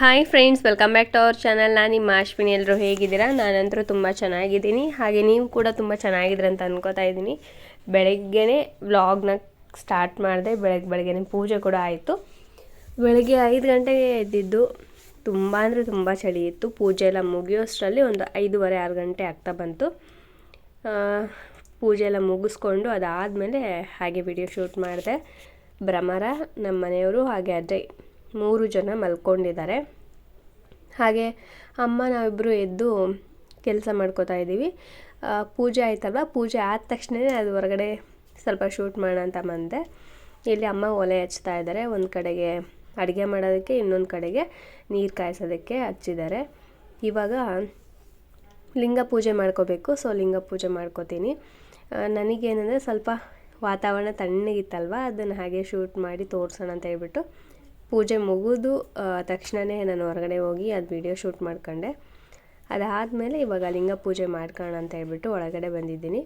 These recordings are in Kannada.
Hi friends welcome back to our channel ನಾನು ನಿಮ್ಮ ಅಶ್ವಿನಿ. ಎಲ್ಲರೂ ಹೇಗಿದ್ದೀರಾ? ನಾನಂತರೂ ತುಂಬ ಚೆನ್ನಾಗಿದ್ದೀನಿ. ಹಾಗೆ ನೀವು ಕೂಡ ತುಂಬ ಚೆನ್ನಾಗಿದ್ದೀರ ಅಂತ ಅನ್ಕೋತಾ ಇದ್ದೀನಿ. ಬೆಳಗ್ಗೆನೇ ವ್ಲಾಗ್ನ ಸ್ಟಾರ್ಟ್ ಮಾಡಿದೆ. ಬೆಳಗ್ಗೆ ಬೆಳಗ್ಗೆನೇ ಪೂಜೆ ಕೂಡ ಆಯಿತು. ಬೆಳಗ್ಗೆ ಐದು ಗಂಟೆಗೆ ಎದ್ದಿದ್ದು ತುಂಬ ಅಂದರೆ ತುಂಬ ಚಳಿ ಇತ್ತು. ಪೂಜೆ ಎಲ್ಲ ಮುಗಿಯೋಷ್ಟರಲ್ಲಿ ಒಂದು ಐದೂವರೆ, ಆರು ಗಂಟೆ ಆಗ್ತಾ ಬಂತು. ಪೂಜೆ ಎಲ್ಲ ಮುಗಿಸ್ಕೊಂಡು ಅದಾದಮೇಲೆ ಹಾಗೆ ವಿಡಿಯೋ ಶೂಟ್ ಮಾಡಿದೆ. ಭ್ರಮರ ನಮ್ಮ ಮನೆಯವರು ಹಾಗೆ ಅಜಯ್ ಮೂರು ಜನ ಮಲ್ಕೊಂಡಿದ್ದಾರೆ. ಹಾಗೆ ಅಮ್ಮ ನಾವಿಬ್ಬರು ಎದ್ದು ಕೆಲಸ ಮಾಡ್ಕೋತಾ ಇದ್ದೀವಿ. ಪೂಜೆ ಆಯ್ತಲ್ವ? ಪೂಜೆ ಆದ ತಕ್ಷಣವೇ ಅದು ಹೊರಗಡೆ ಸ್ವಲ್ಪ ಶೂಟ್ ಮಾಡೋಣ ಅಂತ ಬಂದೆ. ಇಲ್ಲಿ ಅಮ್ಮ ಒಲೆ ಹಚ್ತಾ ಇದ್ದಾರೆ. ಒಂದು ಕಡೆಗೆ ಅಡುಗೆ ಮಾಡೋದಕ್ಕೆ, ಇನ್ನೊಂದು ಕಡೆಗೆ ನೀರು ಕಾಯಿಸೋದಕ್ಕೆ ಹಚ್ಚಿದ್ದಾರೆ. ಇವಾಗ ಲಿಂಗ ಪೂಜೆ ಮಾಡ್ಕೋಬೇಕು. ಸೊ, ಲಿಂಗ ಪೂಜೆ ಮಾಡ್ಕೋತೀನಿ. ನನಗೇನಂದರೆ ಸ್ವಲ್ಪ ವಾತಾವರಣ ತಣ್ಣಗಿತ್ತಲ್ವ? ಅದನ್ನು ಹಾಗೆ ಶೂಟ್ ಮಾಡಿ ತೋರಿಸೋಣ ಅಂತ ಹೇಳ್ಬಿಟ್ಟು ಪೂಜೆ ಮುಗಿದು ತಕ್ಷಣವೇ ನಾನು ಹೊರಗಡೆ ಹೋಗಿ ಅದು ವಿಡಿಯೋ ಶೂಟ್ ಮಾಡ್ಕೊಂಡೆ. ಅದಾದಮೇಲೆ ಇವಾಗ ಲಿಂಗ ಪೂಜೆ ಮಾಡ್ಕೋಣ ಅಂತ ಹೇಳ್ಬಿಟ್ಟು ಒಳಗಡೆ ಬಂದಿದ್ದೀನಿ.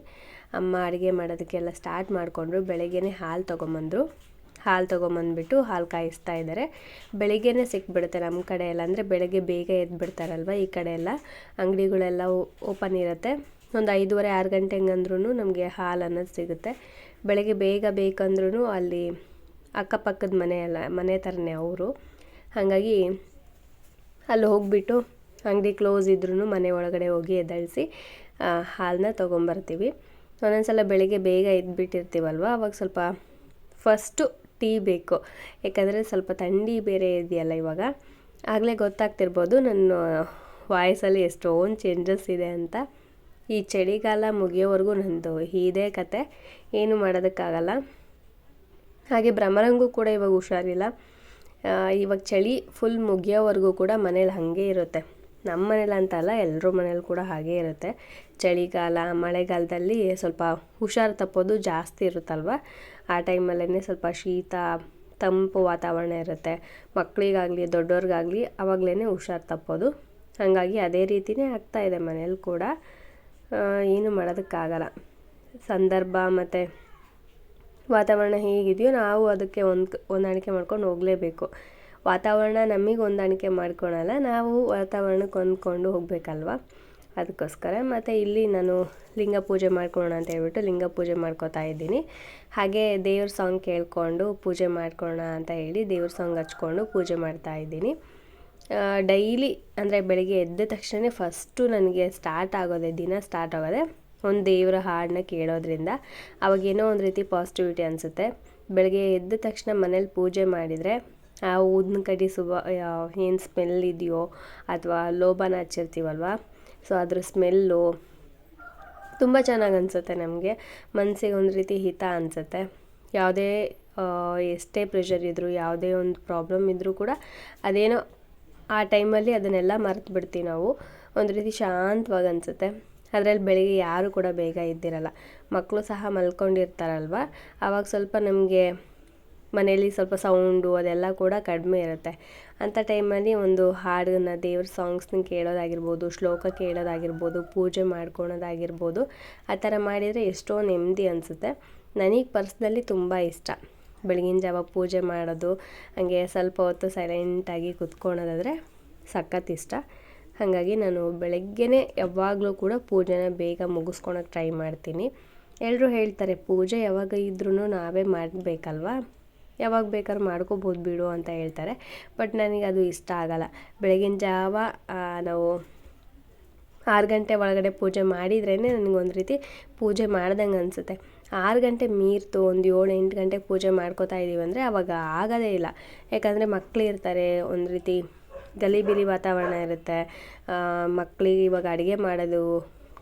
ಅಮ್ಮ ಅಡುಗೆ ಮಾಡೋದಕ್ಕೆಲ್ಲ ಸ್ಟಾರ್ಟ್ ಮಾಡಿಕೊಂಡ್ರು. ಬೆಳಗ್ಗೆನೇ ಹಾಲು ತೊಗೊಂಬಂದರು. ಹಾಲು ತೊಗೊಂಬಂದ್ಬಿಟ್ಟು ಹಾಲು ಕಾಯಿಸ್ತಾ ಇದ್ದಾರೆ. ಬೆಳಿಗ್ಗೆನೇ ಸಿಕ್ಬಿಡುತ್ತೆ ನಮ್ಮ ಕಡೆ ಎಲ್ಲ. ಅಂದರೆ ಬೆಳಗ್ಗೆ ಬೇಗ ಎದ್ದು ಬಿಡ್ತಾರಲ್ವ ಈ ಕಡೆ ಎಲ್ಲ. ಅಂಗಡಿಗಳೆಲ್ಲ ಓಪನ್ ಇರುತ್ತೆ. ಒಂದು ಐದೂವರೆ, ಆರು ಗಂಟೆ ಹಂಗಂದ್ರೂ ನಮಗೆ ಹಾಲು ಅನ್ನೋದು ಸಿಗುತ್ತೆ. ಬೆಳಗ್ಗೆ ಬೇಗ ಬೇಕಂದ್ರೂ ಅಲ್ಲಿ ಅಕ್ಕಪಕ್ಕದ ಮನೆ ಎಲ್ಲ ಮನೆ ಥರನೇ ಅವರು. ಹಾಗಾಗಿ ಅಲ್ಲಿ ಹೋಗಿಬಿಟ್ಟು ಅಂಗಡಿ ಕ್ಲೋಸ್ ಇದ್ರೂ ಮನೆ ಒಳಗಡೆ ಹೋಗಿ ಎದ್ದಾಳಿಸಿ ಹಾಲನ್ನ ತೊಗೊಂಬರ್ತೀವಿ. ಒಂದೊಂದು ಸಲ ಬೆಳಿಗ್ಗೆ ಬೇಗ ಎದ್ಬಿಟ್ಟಿರ್ತೀವಲ್ವ, ಅವಾಗ ಸ್ವಲ್ಪ ಫಸ್ಟು ಟೀ ಬೇಕು. ಯಾಕಂದರೆ ಸ್ವಲ್ಪ ಥಂಡಿ ಬೇರೆ ಇದೆಯಲ್ಲ ಇವಾಗ. ಆಗಲೇ ಗೊತ್ತಾಗ್ತಿರ್ಬೋದು ನನ್ನ ವಾಯ್ಸಲ್ಲಿ ಎಷ್ಟೊಂದು ಚೇಂಜಸ್ ಇದೆ ಅಂತ. ಈ ಚಳಿಗಾಲ ಮುಗಿಯೋವರೆಗೂ ನಂದು ಇದೇ ಕತೆ. ಏನು ಮಾಡೋದಕ್ಕಾಗಲ್ಲ. ಹಾಗೆ ಭ್ರಮರಂಗೂ ಕೂಡ ಇವಾಗ ಹುಷಾರಿಲ್ಲ. ಇವಾಗ ಚಳಿ ಫುಲ್ ಮುಗಿಯೋವರೆಗೂ ಕೂಡ ಮನೇಲಿ ಹಾಗೆ ಇರುತ್ತೆ. ನಮ್ಮ ಮನೇಲಿ ಅಂತ ಅಲ್ಲ ಎಲ್ಲರ ಮನೇಲಿ ಕೂಡ ಹಾಗೆ ಇರುತ್ತೆ. ಚಳಿಗಾಲ, ಮಳೆಗಾಲದಲ್ಲಿ ಸ್ವಲ್ಪ ಹುಷಾರು ತಪ್ಪೋದು ಜಾಸ್ತಿ ಇರುತ್ತಲ್ವ? ಆ ಟೈಮಲ್ಲೇ ಸ್ವಲ್ಪ ಶೀತ, ತಂಪು ವಾತಾವರಣ ಇರುತ್ತೆ. ಮಕ್ಕಳಿಗಾಗಲಿ ದೊಡ್ಡವ್ರಿಗಾಗಲಿ ಆವಾಗಲೇ ಹುಷಾರು ತಪ್ಪೋದು. ಹಾಗಾಗಿ ಅದೇ ರೀತಿಯೇ ಆಗ್ತಾ ಇದೆ ಮನೇಲಿ ಕೂಡ. ಏನು ಮಾಡೋದಕ್ಕಾಗಲ್ಲ. ಸಂದರ್ಭ ಮತ್ತು ವಾತಾವರಣ ಹೇಗಿದೆಯೋ ನಾವು ಅದಕ್ಕೆ ಒಂದು ಹೊಂದಾಣಿಕೆ ಮಾಡ್ಕೊಂಡು ಹೋಗಲೇಬೇಕು. ವಾತಾವರಣ ನಮಗೆ ಹೊಂದಾಣಿಕೆ ಮಾಡ್ಕೊಳಲ್ಲ, ನಾವು ವಾತಾವರಣಕ್ಕೆ ಹೊಂದ್ಕೊಂಡು ಹೋಗಬೇಕಲ್ವಾ? ಅದಕ್ಕೋಸ್ಕರ ಮತ್ತು ಇಲ್ಲಿ ನಾನು ಲಿಂಗ ಪೂಜೆ ಮಾಡ್ಕೊಳ್ಳೋಣ ಅಂತ ಹೇಳ್ಬಿಟ್ಟು ಲಿಂಗ ಪೂಜೆ ಮಾಡ್ಕೋತಾ ಇದ್ದೀನಿ. ಹಾಗೆ ದೇವ್ರ ಸಾಂಗ್ ಕೇಳಿಕೊಂಡು ಪೂಜೆ ಮಾಡ್ಕೊಳ್ಳೋಣ ಅಂತ ಹೇಳಿ ದೇವ್ರ ಸಾಂಗ್ ಹಚ್ಕೊಂಡು ಪೂಜೆ ಮಾಡ್ತಾ ಇದ್ದೀನಿ. ಡೈಲಿ ಅಂದರೆ ಬೆಳಗ್ಗೆ ಎದ್ದ ತಕ್ಷಣ ಫಸ್ಟು ನನಗೆ ಸ್ಟಾರ್ಟ್ ಆಗೋದೆ, ದಿನ ಸ್ಟಾರ್ಟ್ ಆಗೋದೆ ಒಂದು ದೇವರ ಹಾಡನ್ನ ಕೇಳೋದ್ರಿಂದ ಅವಾಗೇನೋ ಒಂದು ರೀತಿ ಪಾಸಿಟಿವಿಟಿ ಅನಿಸುತ್ತೆ. ಬೆಳಗ್ಗೆ ಎದ್ದ ತಕ್ಷಣ ಮನೇಲಿ ಪೂಜೆ ಮಾಡಿದರೆ ಆ ಊದಿನ ಕಡಿ ಸುಬ ಏನು ಸ್ಮೆಲ್ ಇದೆಯೋ ಅಥವಾ ಲೋಬಾನ ಹಚ್ಚಿರ್ತೀವಲ್ವ? ಸೊ ಅದ್ರ ಸ್ಮೆಲ್ಲು ತುಂಬ ಚೆನ್ನಾಗಿ ಅನಿಸುತ್ತೆ ನಮಗೆ. ಮನಸ್ಸಿಗೆ ಒಂದು ರೀತಿ ಹಿತ ಅನಿಸುತ್ತೆ. ಯಾವುದೇ ಎಷ್ಟೇ ಪ್ರೆಷರ್ ಇದ್ದರೂ ಯಾವುದೇ ಒಂದು ಪ್ರಾಬ್ಲಮ್ ಇದ್ದರೂ ಕೂಡ ಅದೇನೋ ಆ ಟೈಮಲ್ಲಿ ಅದನ್ನೆಲ್ಲ ಮರೆತು ಬಿಡ್ತೀವಿ ನಾವು. ಒಂದು ರೀತಿ ಶಾಂತವಾಗಿ ಅನಿಸುತ್ತೆ. ಅದರಲ್ಲಿ ಬೆಳಿಗ್ಗೆ ಯಾರು ಕೂಡ ಬೇಗ ಇದ್ದಿರಲ್ಲ ಮಕ್ಕಳು ಸಹ ಮಲ್ಕೊಂಡಿರ್ತಾರಲ್ವ? ಆವಾಗ ಸ್ವಲ್ಪ ನಮಗೆ ಮನೆಯಲ್ಲಿ ಸ್ವಲ್ಪ ಸೌಂಡು ಅದೆಲ್ಲ ಕೂಡ ಕಡಿಮೆ ಇರುತ್ತೆ. ಅಂಥ ಟೈಮಲ್ಲಿ ಒಂದು ಹಾಡನ್ನ ದೇವ್ರ ಸಾಂಗ್ಸ್ನ ಕೇಳೋದಾಗಿರ್ಬೋದು, ಶ್ಲೋಕ ಕೇಳೋದಾಗಿರ್ಬೋದು, ಪೂಜೆ ಮಾಡ್ಕೊಳೋದಾಗಿರ್ಬೋದು, ಆ ಥರ ಮಾಡಿದರೆ ಎಷ್ಟೋ ನೆಮ್ಮದಿ ಅನಿಸುತ್ತೆ. ನನಗೆ ಪರ್ಸ್ನಲಿ ತುಂಬ ಇಷ್ಟ. ಬೆಳಗಿನ ಜಾವ ಪೂಜೆ ಮಾಡೋದು, ಹಂಗೆ ಸ್ವಲ್ಪ ಹೊತ್ತು ಸೈಲೆಂಟಾಗಿ ಕುತ್ಕೊಳೋದಾದರೆ ಸಖತ್ ಇಷ್ಟ. ಹಾಗಾಗಿ ನಾನು ಬೆಳಗ್ಗೆನೇ ಯಾವಾಗಲೂ ಕೂಡ ಪೂಜೆನ ಬೇಗ ಮುಗಿಸ್ಕೊಳಕ್ಕೆ ಟ್ರೈ ಮಾಡ್ತೀನಿ. ಎಲ್ಲರೂ ಹೇಳ್ತಾರೆ, ಪೂಜೆ ಯಾವಾಗ ಇದ್ರೂ ನಾವೇ ಮಾಡಬೇಕಲ್ವಾ? ಯಾವಾಗ ಬೇಕಾದ್ರೂ ಮಾಡ್ಕೋಬೋದು ಬಿಡು ಅಂತ ಹೇಳ್ತಾರೆ. ಬಟ್ ನನಗೆ ಅದು ಇಷ್ಟ ಆಗಲ್ಲ. ಬೆಳಗಿನ ಜಾವ ನಾವು ಆರು ಗಂಟೆ ಒಳಗಡೆ ಪೂಜೆ ಮಾಡಿದ್ರೇ ನನಗೊಂದು ರೀತಿ ಪೂಜೆ ಮಾಡ್ದಂಗೆ ಅನಿಸುತ್ತೆ. ಆರು ಗಂಟೆ ಮೀರ್ತು ಒಂದು ಏಳು, ಎಂಟು ಗಂಟೆಗೆ ಪೂಜೆ ಮಾಡ್ಕೋತಾ ಇದ್ದೀವಿ ಅಂದರೆ ಅವಾಗ ಆಗೋದೇ ಇಲ್ಲ. ಯಾಕಂದರೆ ಮಕ್ಕಳು ಇರ್ತಾರೆ ಒಂದು ರೀತಿ ಗಲಿಬಿಲಿ ವಾತಾವರಣ ಇರುತ್ತೆ. ಮಕ್ಳಿಗೆ ಇವಾಗ ಅಡುಗೆ ಮಾಡೋದು,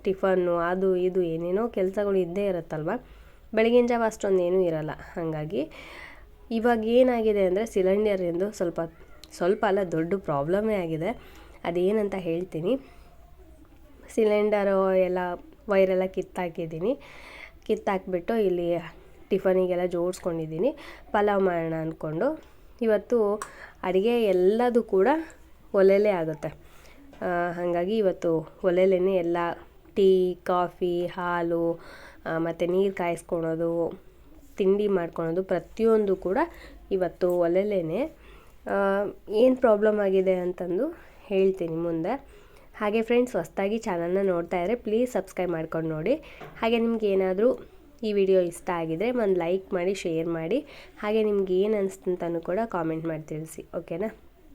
ಟಿಫನ್ನು, ಅದು ಇದು ಏನೇನೋ ಕೆಲಸಗಳು ಇದ್ದೇ ಇರುತ್ತಲ್ವ? ಬೆಳಗಿನ ಜಾವ ಅಷ್ಟೊಂದು ಏನೂ ಇರಲ್ಲ. ಹಾಗಾಗಿ ಇವಾಗ ಏನಾಗಿದೆ ಅಂದರೆ ಸಿಲಿಂಡರಿಂದು ಸ್ವಲ್ಪ ಸ್ವಲ್ಪ ಅಲ್ಲ, ದೊಡ್ಡ ಪ್ರಾಬ್ಲಮೇ ಆಗಿದೆ. ಅದೇನಂತ ಹೇಳ್ತೀನಿ. ಸಿಲಿಂಡರು ಎಲ್ಲ ವೈರೆಲ್ಲ ಕಿತ್ತಾಕಿದ್ದೀನಿ. ಕಿತ್ತಾಕ್ಬಿಟ್ಟು ಇಲ್ಲಿ ಟಿಫನಿಗೆಲ್ಲ ಜೋಡಿಸ್ಕೊಂಡಿದ್ದೀನಿ. ಪಲಾವ್ ಮಾಡೋಣ ಅಂದ್ಕೊಂಡು. ಇವತ್ತು ಅಡುಗೆ ಎಲ್ಲದೂ ಕೂಡ ಒಲೆಲೇ ಆಗುತ್ತೆ. ಹಾಗಾಗಿ ಇವತ್ತು ಒಲೆಯಲ್ಲೇ ಎಲ್ಲ ಟೀ, ಕಾಫಿ, ಹಾಲು ಮತ್ತು ನೀರು ಕಾಯಿಸ್ಕೊಳೋದು, ತಿಂಡಿ ಮಾಡ್ಕೊಳೋದು ಪ್ರತಿಯೊಂದು ಕೂಡ ಇವತ್ತು ಒಲೆಯಲ್ಲೇ ಏನು ಪ್ರಾಬ್ಲಮ್ ಆಗಿದೆ ಅಂತಂದು ಹೇಳ್ತೀನಿ ಮುಂದೆ. ಹಾಗೆ ಫ್ರೆಂಡ್ಸ್ ಹೊಸ್ದಾಗಿ ಚಾನಲ್ನ ನೋಡ್ತಾ ಇದ್ದರೆ ಪ್ಲೀಸ್ ಸಬ್ಸ್ಕ್ರೈಬ್ ಮಾಡ್ಕೊಂಡು ನೋಡಿ. ಹಾಗೆ ನಿಮ್ಗೆ ಏನಾದರೂ ಈ ವಿಡಿಯೋ ಇಷ್ಟ ಆಗಿದರೆ ಒಂದು ಲೈಕ್ ಮಾಡಿ ಶೇರ್ ಮಾಡಿ. ಹಾಗೆ ನಿಮ್ಗೆ ಏನು ಅನಿಸ್ತಂತನೂ ಕೂಡ ಕಾಮೆಂಟ್ ಮಾಡಿ ತಿಳಿಸಿ ಓಕೆನಾ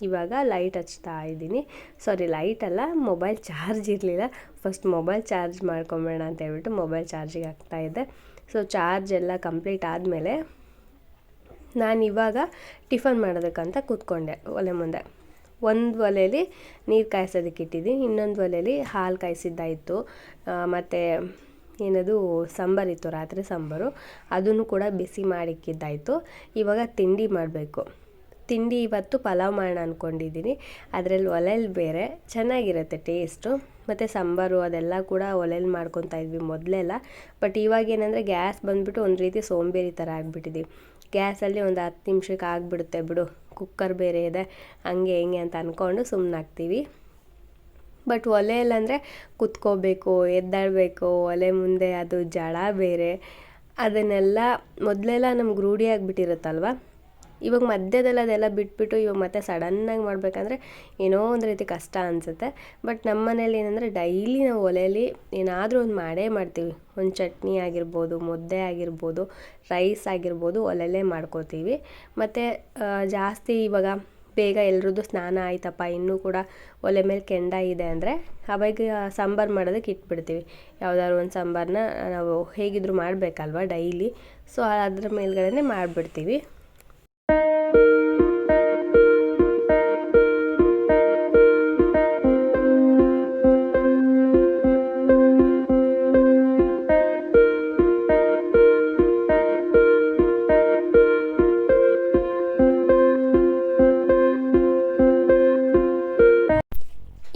ಇವಾಗ ಲೈಟ್ ಹಚ್ತಾ ಇದ್ದೀನಿ. ಸಾರಿ ಲೈಟ್ ಅಲ್ಲ ಮೊಬೈಲ್ ಚಾರ್ಜ್ ಇರಲಿಲ್ಲ. ಫಸ್ಟ್ ಮೊಬೈಲ್ ಚಾರ್ಜ್ ಮಾಡ್ಕೊಂಬೇಡ ಅಂತ ಹೇಳ್ಬಿಟ್ಟು ಮೊಬೈಲ್ ಚಾರ್ಜಿಗೆ ಹಾಕ್ತಾಯಿದ್ದೆ ಸೊ ಚಾರ್ಜ್ ಎಲ್ಲ ಕಂಪ್ಲೀಟ್ ಆದಮೇಲೆ ನಾನು ಇವಾಗ ಟಿಫನ್ ಮಾಡೋದಕ್ಕಂತ ಕೂತ್ಕೊಂಡೆ ಒಲೆ ಮುಂದೆ. ಒಂದು ಒಲೆಯಲ್ಲಿ ನೀರು ಕಾಯಿಸೋದಕ್ಕೆ ಇಟ್ಟಿದ್ದೀನಿ. ಇನ್ನೊಂದು ಒಲೆಯಲ್ಲಿ ಹಾಲು ಕಾಯಿಸಿದ್ದಾಯಿತು ಮತ್ತು ಏನದು ಸಾಂಬಾರಿತ್ತು ರಾತ್ರಿ ಸಾಂಬಾರು. ಅದನ್ನು ಕೂಡ ಬಿಸಿ ಮಾಡಿಕ್ಕಿದ್ದಾಯಿತು ಇವಾಗ ತಿಂಡಿ ಮಾಡಬೇಕು. ತಿಂಡಿ ಇವತ್ತು ಪಲಾವ್ ಮಾಡೋಣ ಅಂದ್ಕೊಂಡಿದ್ದೀನಿ ಅದರಲ್ಲಿ ಒಲೆಯಲ್ಲಿ ಬೇರೆ ಚೆನ್ನಾಗಿರುತ್ತೆ ಟೇಸ್ಟು. ಮತ್ತು ಸಾಂಬಾರು ಅದೆಲ್ಲ ಕೂಡ ಒಲೆಯಲ್ಲಿ ಮಾಡ್ಕೊತಾ ಇದ್ವಿ ಮೊದಲೆಲ್ಲ. ಬಟ್ ಇವಾಗ ಏನಂದರೆ ಗ್ಯಾಸ್ ಬಂದುಬಿಟ್ಟು ಒಂದು ರೀತಿ ಸೋಂಬೇರಿ ಥರ ಆಗಿಬಿಟ್ಟಿದ್ದೀವಿ ಗ್ಯಾಸಲ್ಲಿ ಒಂದು ಹತ್ತು ನಿಮಿಷಕ್ಕೆ ಆಗಿಬಿಡುತ್ತೆ ಬಿಡು. ಕುಕ್ಕರ್ ಬೇರೆ ಇದೆ, ಹಂಗೆ ಹಿಂಗೆ ಅಂತ ಅಂದ್ಕೊಂಡು ಸುಮ್ಮನಾಗ್ತೀವಿ ಬಟ್ ಒಲೆಯಲ್ಲಂದರೆ ಕುತ್ಕೋಬೇಕು, ಎದ್ದಾಡಬೇಕು, ಒಲೆ ಮುಂದೆ ಅದು ಜಳ ಬೇರೆ. ಅದನ್ನೆಲ್ಲ ಮೊದಲೆಲ್ಲ ನಮ್ಗೆ ರೂಢಿ ಆಗಿಬಿಟ್ಟಿರುತ್ತಲ್ವ? ಇವಾಗ ಮಧ್ಯದಲ್ಲಿ ಅದೆಲ್ಲ ಬಿಟ್ಬಿಟ್ಟು ಇವಾಗ ಮತ್ತೆ ಸಡನ್ನಾಗಿ ಮಾಡಬೇಕಂದ್ರೆ ಏನೋ ಒಂದು ರೀತಿ ಕಷ್ಟ ಅನಿಸುತ್ತೆ. ಬಟ್ ನಮ್ಮ ಮನೇಲಿ ಏನಂದರೆ ಡೈಲಿ ನಾವು ಒಲೆಯಲ್ಲಿ ಏನಾದರೂ ಒಂದು ಮಾಡೇ ಮಾಡ್ತೀವಿ. ಒಂದು ಚಟ್ನಿ ಆಗಿರ್ಬೋದು, ಮುದ್ದೆ ಆಗಿರ್ಬೋದು ರೈಸ್ ಆಗಿರ್ಬೋದು ಒಲೆಯಲ್ಲೇ ಮಾಡ್ಕೋತೀವಿ. ಮತ್ತು ಜಾಸ್ತಿ ಇವಾಗ ಬೇಗ ಎಲ್ರದ್ದು ಸ್ನಾನ ಆಯ್ತಪ್ಪ, ಇನ್ನೂ ಕೂಡ ಒಲೆ ಮೇಲೆ ಕೆಂಡ ಇದೆ ಅಂದರೆ ಅವಾಗ ಸಾಂಬಾರು ಮಾಡೋದಕ್ಕೆ ಇಟ್ಬಿಡ್ತೀವಿ. ಯಾವ್ದಾದ್ರು ಒಂದು ಸಾಂಬಾರನ್ನ ನಾವು ಹೇಗಿದ್ರು ಮಾಡಬೇಕಲ್ವ ಡೈಲಿ ಸೊ ಅದ್ರ ಮೇಲ್ಗಡೆ ಮಾಡಿಬಿಡ್ತೀವಿ.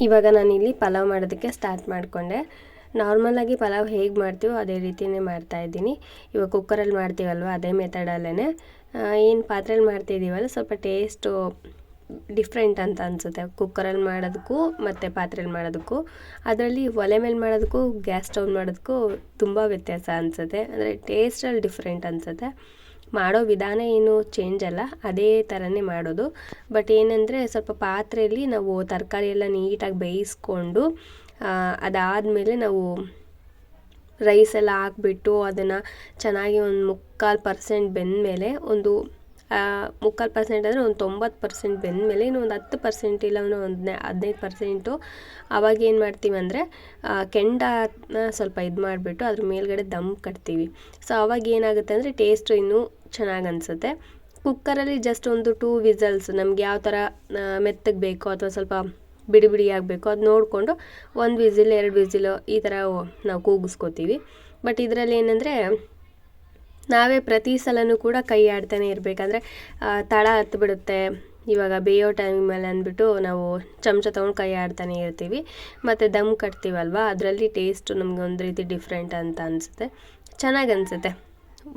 ಇವಾಗ ನಾನಿಲ್ಲಿ ಪಲಾವ್ ಮಾಡೋದಕ್ಕೆ ಸ್ಟಾರ್ಟ್ ಮಾಡಿಕೊಂಡೆ. ನಾರ್ಮಲಾಗಿ ಪಲಾವ್ ಹೇಗೆ ಮಾಡ್ತೀವೋ ಅದೇ ರೀತಿಯೇ ಮಾಡ್ತಾಯಿದ್ದೀನಿ ಇವಾಗ ಕುಕ್ಕರಲ್ಲಿ ಮಾಡ್ತೀವಲ್ವ, ಅದೇ ಮೆಥಡಲ್ಲೇ ಏನು ಪಾತ್ರೆಯಲ್ಲಿ ಮಾಡ್ತಿದ್ದೀವಲ್ಲ ಸ್ವಲ್ಪ ಟೇಸ್ಟು ಡಿಫ್ರೆಂಟ್ ಅಂತ ಅನಿಸುತ್ತೆ. ಕುಕ್ಕರಲ್ಲಿ ಮಾಡೋದಕ್ಕೂ ಮತ್ತು ಪಾತ್ರೆಯಲ್ಲಿ ಮಾಡೋದಕ್ಕೂ. ಅದರಲ್ಲಿ ಒಲೆ ಮೇಲೆ ಮಾಡೋದಕ್ಕೂ, ಗ್ಯಾಸ್ ಸ್ಟೌವ್ ಮಾಡೋದಕ್ಕೂ ತುಂಬ ವ್ಯತ್ಯಾಸ ಅನಿಸುತ್ತೆ. ಅಂದರೆ ಟೇಸ್ಟಲ್ಲಿ ಡಿಫ್ರೆಂಟ್ ಅನಿಸುತ್ತೆ. ಮಾಡೋ ವಿಧಾನ ಏನು ಚೇಂಜ್ ಅಲ್ಲ, ಅದೇ ಥರನೇ ಮಾಡೋದು. ಬಟ್ ಏನಂದರೆ ಸ್ವಲ್ಪ ಪಾತ್ರೆಯಲ್ಲಿ ನಾವು ತರಕಾರಿ ಎಲ್ಲ ನೀಟಾಗಿ ಬೇಯಿಸ್ಕೊಂಡು ಅದಾದಮೇಲೆ ನಾವು ರೈಸ್ ಎಲ್ಲ ಹಾಕ್ಬಿಟ್ಟು ಅದನ್ನು ಚೆನ್ನಾಗಿ ಒಂದು ಮುಕ್ಕಾಲು ಪರ್ಸೆಂಟ್ ಬೆಂದಮೇಲೆ ಒಂದು ಮುಕ್ಕಾಲು ಪರ್ಸೆಂಟ್ ಅಂದರೆ ಒಂದು ತೊಂಬತ್ತು ಪರ್ಸೆಂಟ್ ಬೆಂದಮೇಲೆ ಇನ್ನು ಒಂದು ಹತ್ತು ಪರ್ಸೆಂಟ್ ಇಲ್ಲ ಒಂದು ಹದಿನೈದು ಪರ್ಸೆಂಟು ಅವಾಗ ಏನು ಮಾಡ್ತೀವಿ ಅಂದರೆ ಕೆಂಡನ ಸ್ವಲ್ಪ ಇದು ಮಾಡಿಬಿಟ್ಟು ಅದ್ರ ಮೇಲ್ಗಡೆ ದಮ್ ಕಟ್ತೀವಿ. ಸೊ ಅವಾಗ ಏನಾಗುತ್ತೆ ಅಂದರೆ ಟೇಸ್ಟು ಇನ್ನೂ ಚೆನ್ನಾಗಿ ಅನಿಸುತ್ತೆ ಕುಕ್ಕರಲ್ಲಿ ಜಸ್ಟ್ ಒಂದು ಟೂ ವಿಸಲ್ಸ್ ನಮ್ಗೆ ಯಾವ ಥರ ಮೆತ್ತಗೆ ಬೇಕೋ ಅಥವಾ ಸ್ವಲ್ಪ ಬಿಡಿ ಬಿಡಿ ಆಗಬೇಕು ಅದು ನೋಡಿಕೊಂಡು ಒಂದು ವಿಸಿಲ್ ಎರಡು ವಿಸಿಲು ಈ ಥರ ನಾವು ಕೂಗಿಸ್ಕೋತೀವಿ. ಬಟ್ ಇದರಲ್ಲಿ ಏನಂದರೆ ನಾವೇ ಪ್ರತಿ ಸಲನೂ ಕೂಡ ಕೈ ಆಡ್ತಾನೆ ಇರಬೇಕಂದ್ರೆ ತಳ ಹತ್ತಿಬಿಡುತ್ತೆ ಇವಾಗ ಬೇಯೋ ಟೈಮಲ್ಲಿ ಅಂದ್ಬಿಟ್ಟು ನಾವು ಚಮಚ ತೊಗೊಂಡು ಕೈ ಆಡ್ತಾನೆ ಇರ್ತೀವಿ. ಮತ್ತು ದಮ್ ಕಟ್ತೀವಲ್ವ? ಅದರಲ್ಲಿ ಟೇಸ್ಟು ನಮಗೆ ಒಂದು ರೀತಿ ಡಿಫ್ರೆಂಟ್ ಅಂತ ಅನಿಸುತ್ತೆ. ಚೆನ್ನಾಗಿ ಅನಿಸುತ್ತೆ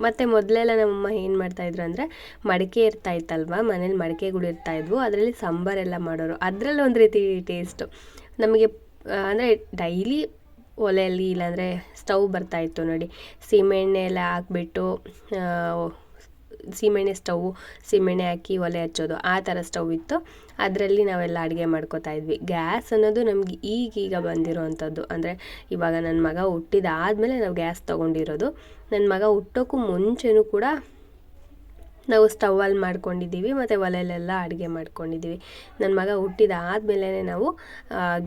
ಮತ್ತು ಮೊದಲೆಲ್ಲ ನಮ್ಮಮ್ಮ ಏನು ಮಾಡ್ತಾಯಿದ್ರು ಅಂದರೆ ಮಡಿಕೆ ಇರ್ತಾ ಇತ್ತಲ್ವ, ಮನೇಲಿ ಮಡಿಕೆಗಳು ಇರ್ತಾಯಿದ್ವು ಅದರಲ್ಲಿ ಸಾಂಬಾರೆಲ್ಲ ಮಾಡೋರು. ಅದರಲ್ಲಿ ಒಂದು ರೀತಿ ಟೇಸ್ಟು ನಮಗೆ ಅಂದರೆ ಡೈಲಿ ಒಲೆಯಲ್ಲಿ ಇಲ್ಲಾಂದರೆ ಸ್ಟವ್ ಬರ್ತಾಯಿತ್ತು ನೋಡಿ. ಸೀಮೆಎಣ್ಣೆ ಎಲ್ಲ ಹಾಕ್ಬಿಟ್ಟು ಸೀಮೆಣ್ಣೆ ಸ್ಟವ್ ಸೀಮೆಣ್ಣೆ ಹಾಕಿ ಒಲೆ ಹಚ್ಚೋದು, ಆ ಥರ ಸ್ಟವ್ ಇತ್ತು. ಅದರಲ್ಲಿ ನಾವೆಲ್ಲ ಅಡುಗೆ ಮಾಡ್ಕೋತಾ ಇದ್ವಿ. ಗ್ಯಾಸ್ ಅನ್ನೋದು ನಮ್ಗೆ ಈಗೀಗ ಬಂದಿರೋವಂಥದ್ದು ಅಂದರೆ ಇವಾಗ ನನ್ನ ಮಗ ಹುಟ್ಟಿದಾದ್ಮೇಲೆ ನಾವು ಗ್ಯಾಸ್ ತೊಗೊಂಡಿರೋದು. ನನ್ನ ಮಗ ಹುಟ್ಟೋಕ್ಕೂ ಮುಂಚೆನೂ ಕೂಡ ನಾವು ಸ್ಟವಲ್ಲಿ ಮಾಡ್ಕೊಂಡಿದ್ದೀವಿ, ಮತ್ತು ಒಲೆಯಲ್ಲೆಲ್ಲ ಅಡುಗೆ ಮಾಡ್ಕೊಂಡಿದ್ದೀವಿ. ನನ್ನ ಮಗ ಹುಟ್ಟಿದ ಆದಮೇಲೆ ನಾವು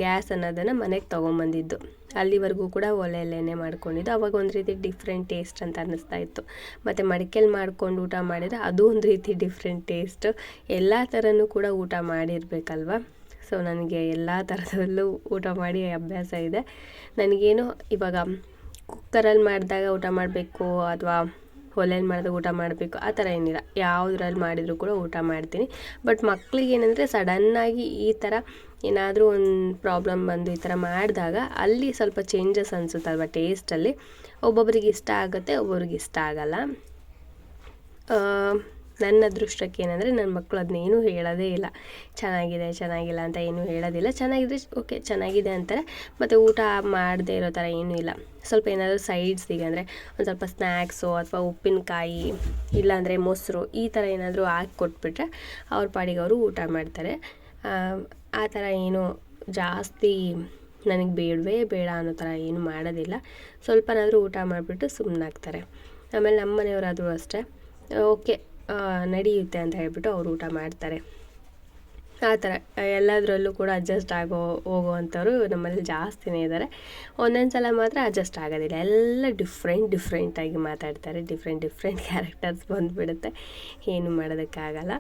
ಗ್ಯಾಸ್ ಅನ್ನೋದನ್ನು ಮನೆಗೆ ತೊಗೊಂಬಂದಿದ್ದು. ಅಲ್ಲಿವರೆಗೂ ಕೂಡ ಒಲೆಯಲ್ಲೇ ಮಾಡ್ಕೊಂಡಿದ್ದು. ಅವಾಗ ಒಂದು ರೀತಿ ಡಿಫ್ರೆಂಟ್ ಟೇಸ್ಟ್ ಅಂತ ಅನ್ನಿಸ್ತಾ ಇತ್ತು. ಮತ್ತು ಮಡಿಕೆಯಲ್ಲಿ ಮಾಡ್ಕೊಂಡು ಊಟ ಮಾಡಿದರೆ ಅದು ಒಂದು ರೀತಿ ಡಿಫ್ರೆಂಟ್ ಟೇಸ್ಟು ಎಲ್ಲ ಥರನೂ ಕೂಡ ಊಟ ಮಾಡಿರಬೇಕಲ್ವ? ಸೊ ನನಗೆ ಎಲ್ಲ ಥರದಲ್ಲೂ ಊಟ ಮಾಡಿ ಅಭ್ಯಾಸ ಇದೆ. ನನಗೇನು ಇವಾಗ ಕುಕ್ಕರಲ್ಲಿ ಮಾಡಿದಾಗ ಊಟ ಮಾಡಬೇಕು ಅಥವಾ ಒಲೆಯಲ್ಲಿ ಮಾಡಿದಾಗ ಊಟ ಮಾಡಬೇಕು, ಆ ಥರ ಏನಿಲ್ಲ. ಯಾವುದ್ರಲ್ಲಿ ಮಾಡಿದರೂ ಕೂಡ ಊಟ ಮಾಡ್ತೀನಿ. ಬಟ್ ಮಕ್ಳಿಗೆ ಏನಂದರೆ ಸಡನ್ನಾಗಿ ಈ ಥರ ಏನಾದರೂ ಒಂದು ಪ್ರಾಬ್ಲಮ್ ಬಂದು ಈ ಥರ ಮಾಡಿದಾಗ ಅಲ್ಲಿ ಸ್ವಲ್ಪ ಚೇಂಜಸ್ ಅನಿಸುತ್ತಲ್ವ ಟೇಸ್ಟಲ್ಲಿ? ಒಬ್ಬೊಬ್ರಿಗೆ ಇಷ್ಟ ಆಗುತ್ತೆ, ಒಬ್ಬೊಬ್ರಿಗೆ ಇಷ್ಟ ಆಗಲ್ಲ. ನನ್ನ ಅದೃಷ್ಟಕ್ಕೆ ಏನಂದರೆ ನನ್ನ ಮಕ್ಕಳು ಅದನ್ನೇನು ಹೇಳೋದೇ ಇಲ್ಲ. ಚೆನ್ನಾಗಿದೆ ಚೆನ್ನಾಗಿಲ್ಲ ಅಂತ ಏನೂ ಹೇಳೋದಿಲ್ಲ. ಚೆನ್ನಾಗಿದ್ರೆ ಓಕೆ ಚೆನ್ನಾಗಿದೆ ಅಂತಾರೆ. ಮತ್ತು ಊಟ ಮಾಡದೇ ಇರೋ ಥರ ಏನೂ ಇಲ್ಲ. ಸ್ವಲ್ಪ ಏನಾದರೂ ಸೈಡ್ಸಿಗೆ ಅಂದರೆ ಒಂದು ಸ್ವಲ್ಪ ಸ್ನ್ಯಾಕ್ಸು ಅಥವಾ ಉಪ್ಪಿನಕಾಯಿ ಇಲ್ಲಾಂದರೆ ಮೊಸರು ಈ ಥರ ಏನಾದರೂ ಹಾಕಿ ಕೊಟ್ಬಿಟ್ರೆ ಅವ್ರ ಪಾಡಿಗೆ ಅವರು ಊಟ ಮಾಡ್ತಾರೆ. ಆ, ಥರ ಏನು ಜಾಸ್ತಿ ನನಗೆ ಬೇಡವೇ ಬೇಡ ಅನ್ನೋ ಥರ ಏನು ಮಾಡೋದಿಲ್ಲ. ಸ್ವಲ್ಪನಾದರೂ ಊಟ ಮಾಡಿಬಿಟ್ಟು ಸುಮ್ಮನಾಗ್ತಾರೆ ಆಮೇಲೆ ನಮ್ಮ ಮನೆಯವರಾದರೂ ಅಷ್ಟೇ. ಓಕೆ ನಡೆಯುತ್ತೆ ಅಂತ ಹೇಳ್ಬಿಟ್ಟು ಅವರು ಊಟ ಮಾಡ್ತಾರೆ. ಆ ಥರ, ಎಲ್ಲದರಲ್ಲೂ ಕೂಡ ಅಡ್ಜಸ್ಟ್ ಆಗೋ, ಹೋಗುವಂಥವ್ರು ನಮ್ಮಲ್ಲಿ ಜಾಸ್ತಿನೇ ಇದ್ದಾರೆ. ಒಂದೊಂದು ಸಲ ಮಾತ್ರ ಅಡ್ಜಸ್ಟ್ ಆಗೋದಿಲ್ಲ. ಎಲ್ಲ ಡಿಫ್ರೆಂಟ್ ಡಿಫ್ರೆಂಟಾಗಿ ಮಾತಾಡ್ತಾರೆ. ಡಿಫ್ರೆಂಟ್ ಡಿಫ್ರೆಂಟ್ ಕ್ಯಾರೆಕ್ಟರ್ಸ್ ಬಂದುಬಿಡುತ್ತೆ. ಏನು ಮಾಡೋದಕ್ಕಾಗಲ್ಲ.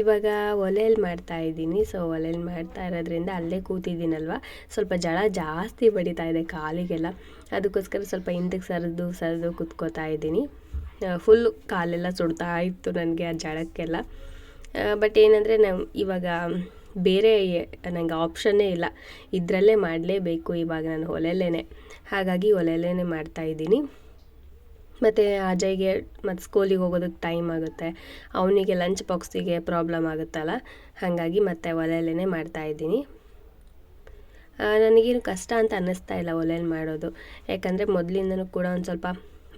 ಇವಾಗ ಒಲೆಯಲ್ಲಿ ಮಾಡ್ತಾ ಇದ್ದೀನಿ. ಸೊ ಒಲೆಯಲ್ಲಿ ಮಾಡ್ತಾ ಇರೋದ್ರಿಂದ ಅಲ್ಲೇ ಕೂತಿದ್ದೀನಲ್ವ? ಸ್ವಲ್ಪ ಜಳ ಜಾಸ್ತಿ ಬಡಿತಾ ಇದೆ ಕಾಲಿಗೆಲ್ಲ. ಅದಕ್ಕೋಸ್ಕರ ಸ್ವಲ್ಪ ಹಿಂದಕ್ಕೆ ಸರಿದು ಸರಿದು ಕೂತ್ಕೋತಾ ಇದ್ದೀನಿ. ಫುಲ್ಲು ಕಾಲೆಲ್ಲ ಸುಡ್ತಾ ಇತ್ತು ನನಗೆ ಆ ಜಳಕ್ಕೆಲ್ಲ ಬಟ್ ಏನಂದರೆ ನಮ್ಮ ಇವಾಗ ಬೇರೆ ನನಗೆ ಆಪ್ಷನ್ನೇ ಇಲ್ಲ. ಇದರಲ್ಲೇ ಮಾಡಲೇಬೇಕು ಇವಾಗ ನಾನು ಒಲೆಯಲ್ಲೇ ಹಾಗಾಗಿ ಒಲೆಯಲ್ಲೇ ಮಾಡ್ತಾ ಇದ್ದೀನಿ. ಮತ್ತು ಅಜಯ್ಗೆ ಮತ್ತು ಸ್ಕೂಲಿಗೆ ಹೋಗೋದಕ್ಕೆ ಟೈಮ್ ಆಗುತ್ತೆ. ಅವನಿಗೆ ಲಂಚ್ ಬಾಕ್ಸಿಗೆ ಪ್ರಾಬ್ಲಮ್ ಆಗುತ್ತಲ್ಲ. ಹಾಗಾಗಿ ಮತ್ತೆ ಒಲೆಯಲ್ಲೇ ಮಾಡ್ತಾ ಇದ್ದೀನಿ. ಆ, ನನಗೇನು ಕಷ್ಟ ಅಂತ ಅನ್ನಿಸ್ತಾ ಇಲ್ಲ ಒಲೆಯಲ್ಲಿ ಮಾಡೋದು. ಯಾಕಂದರೆ ಮೊದಲಿಂದನೂ ಕೂಡ ಒಂದು ಸ್ವಲ್ಪ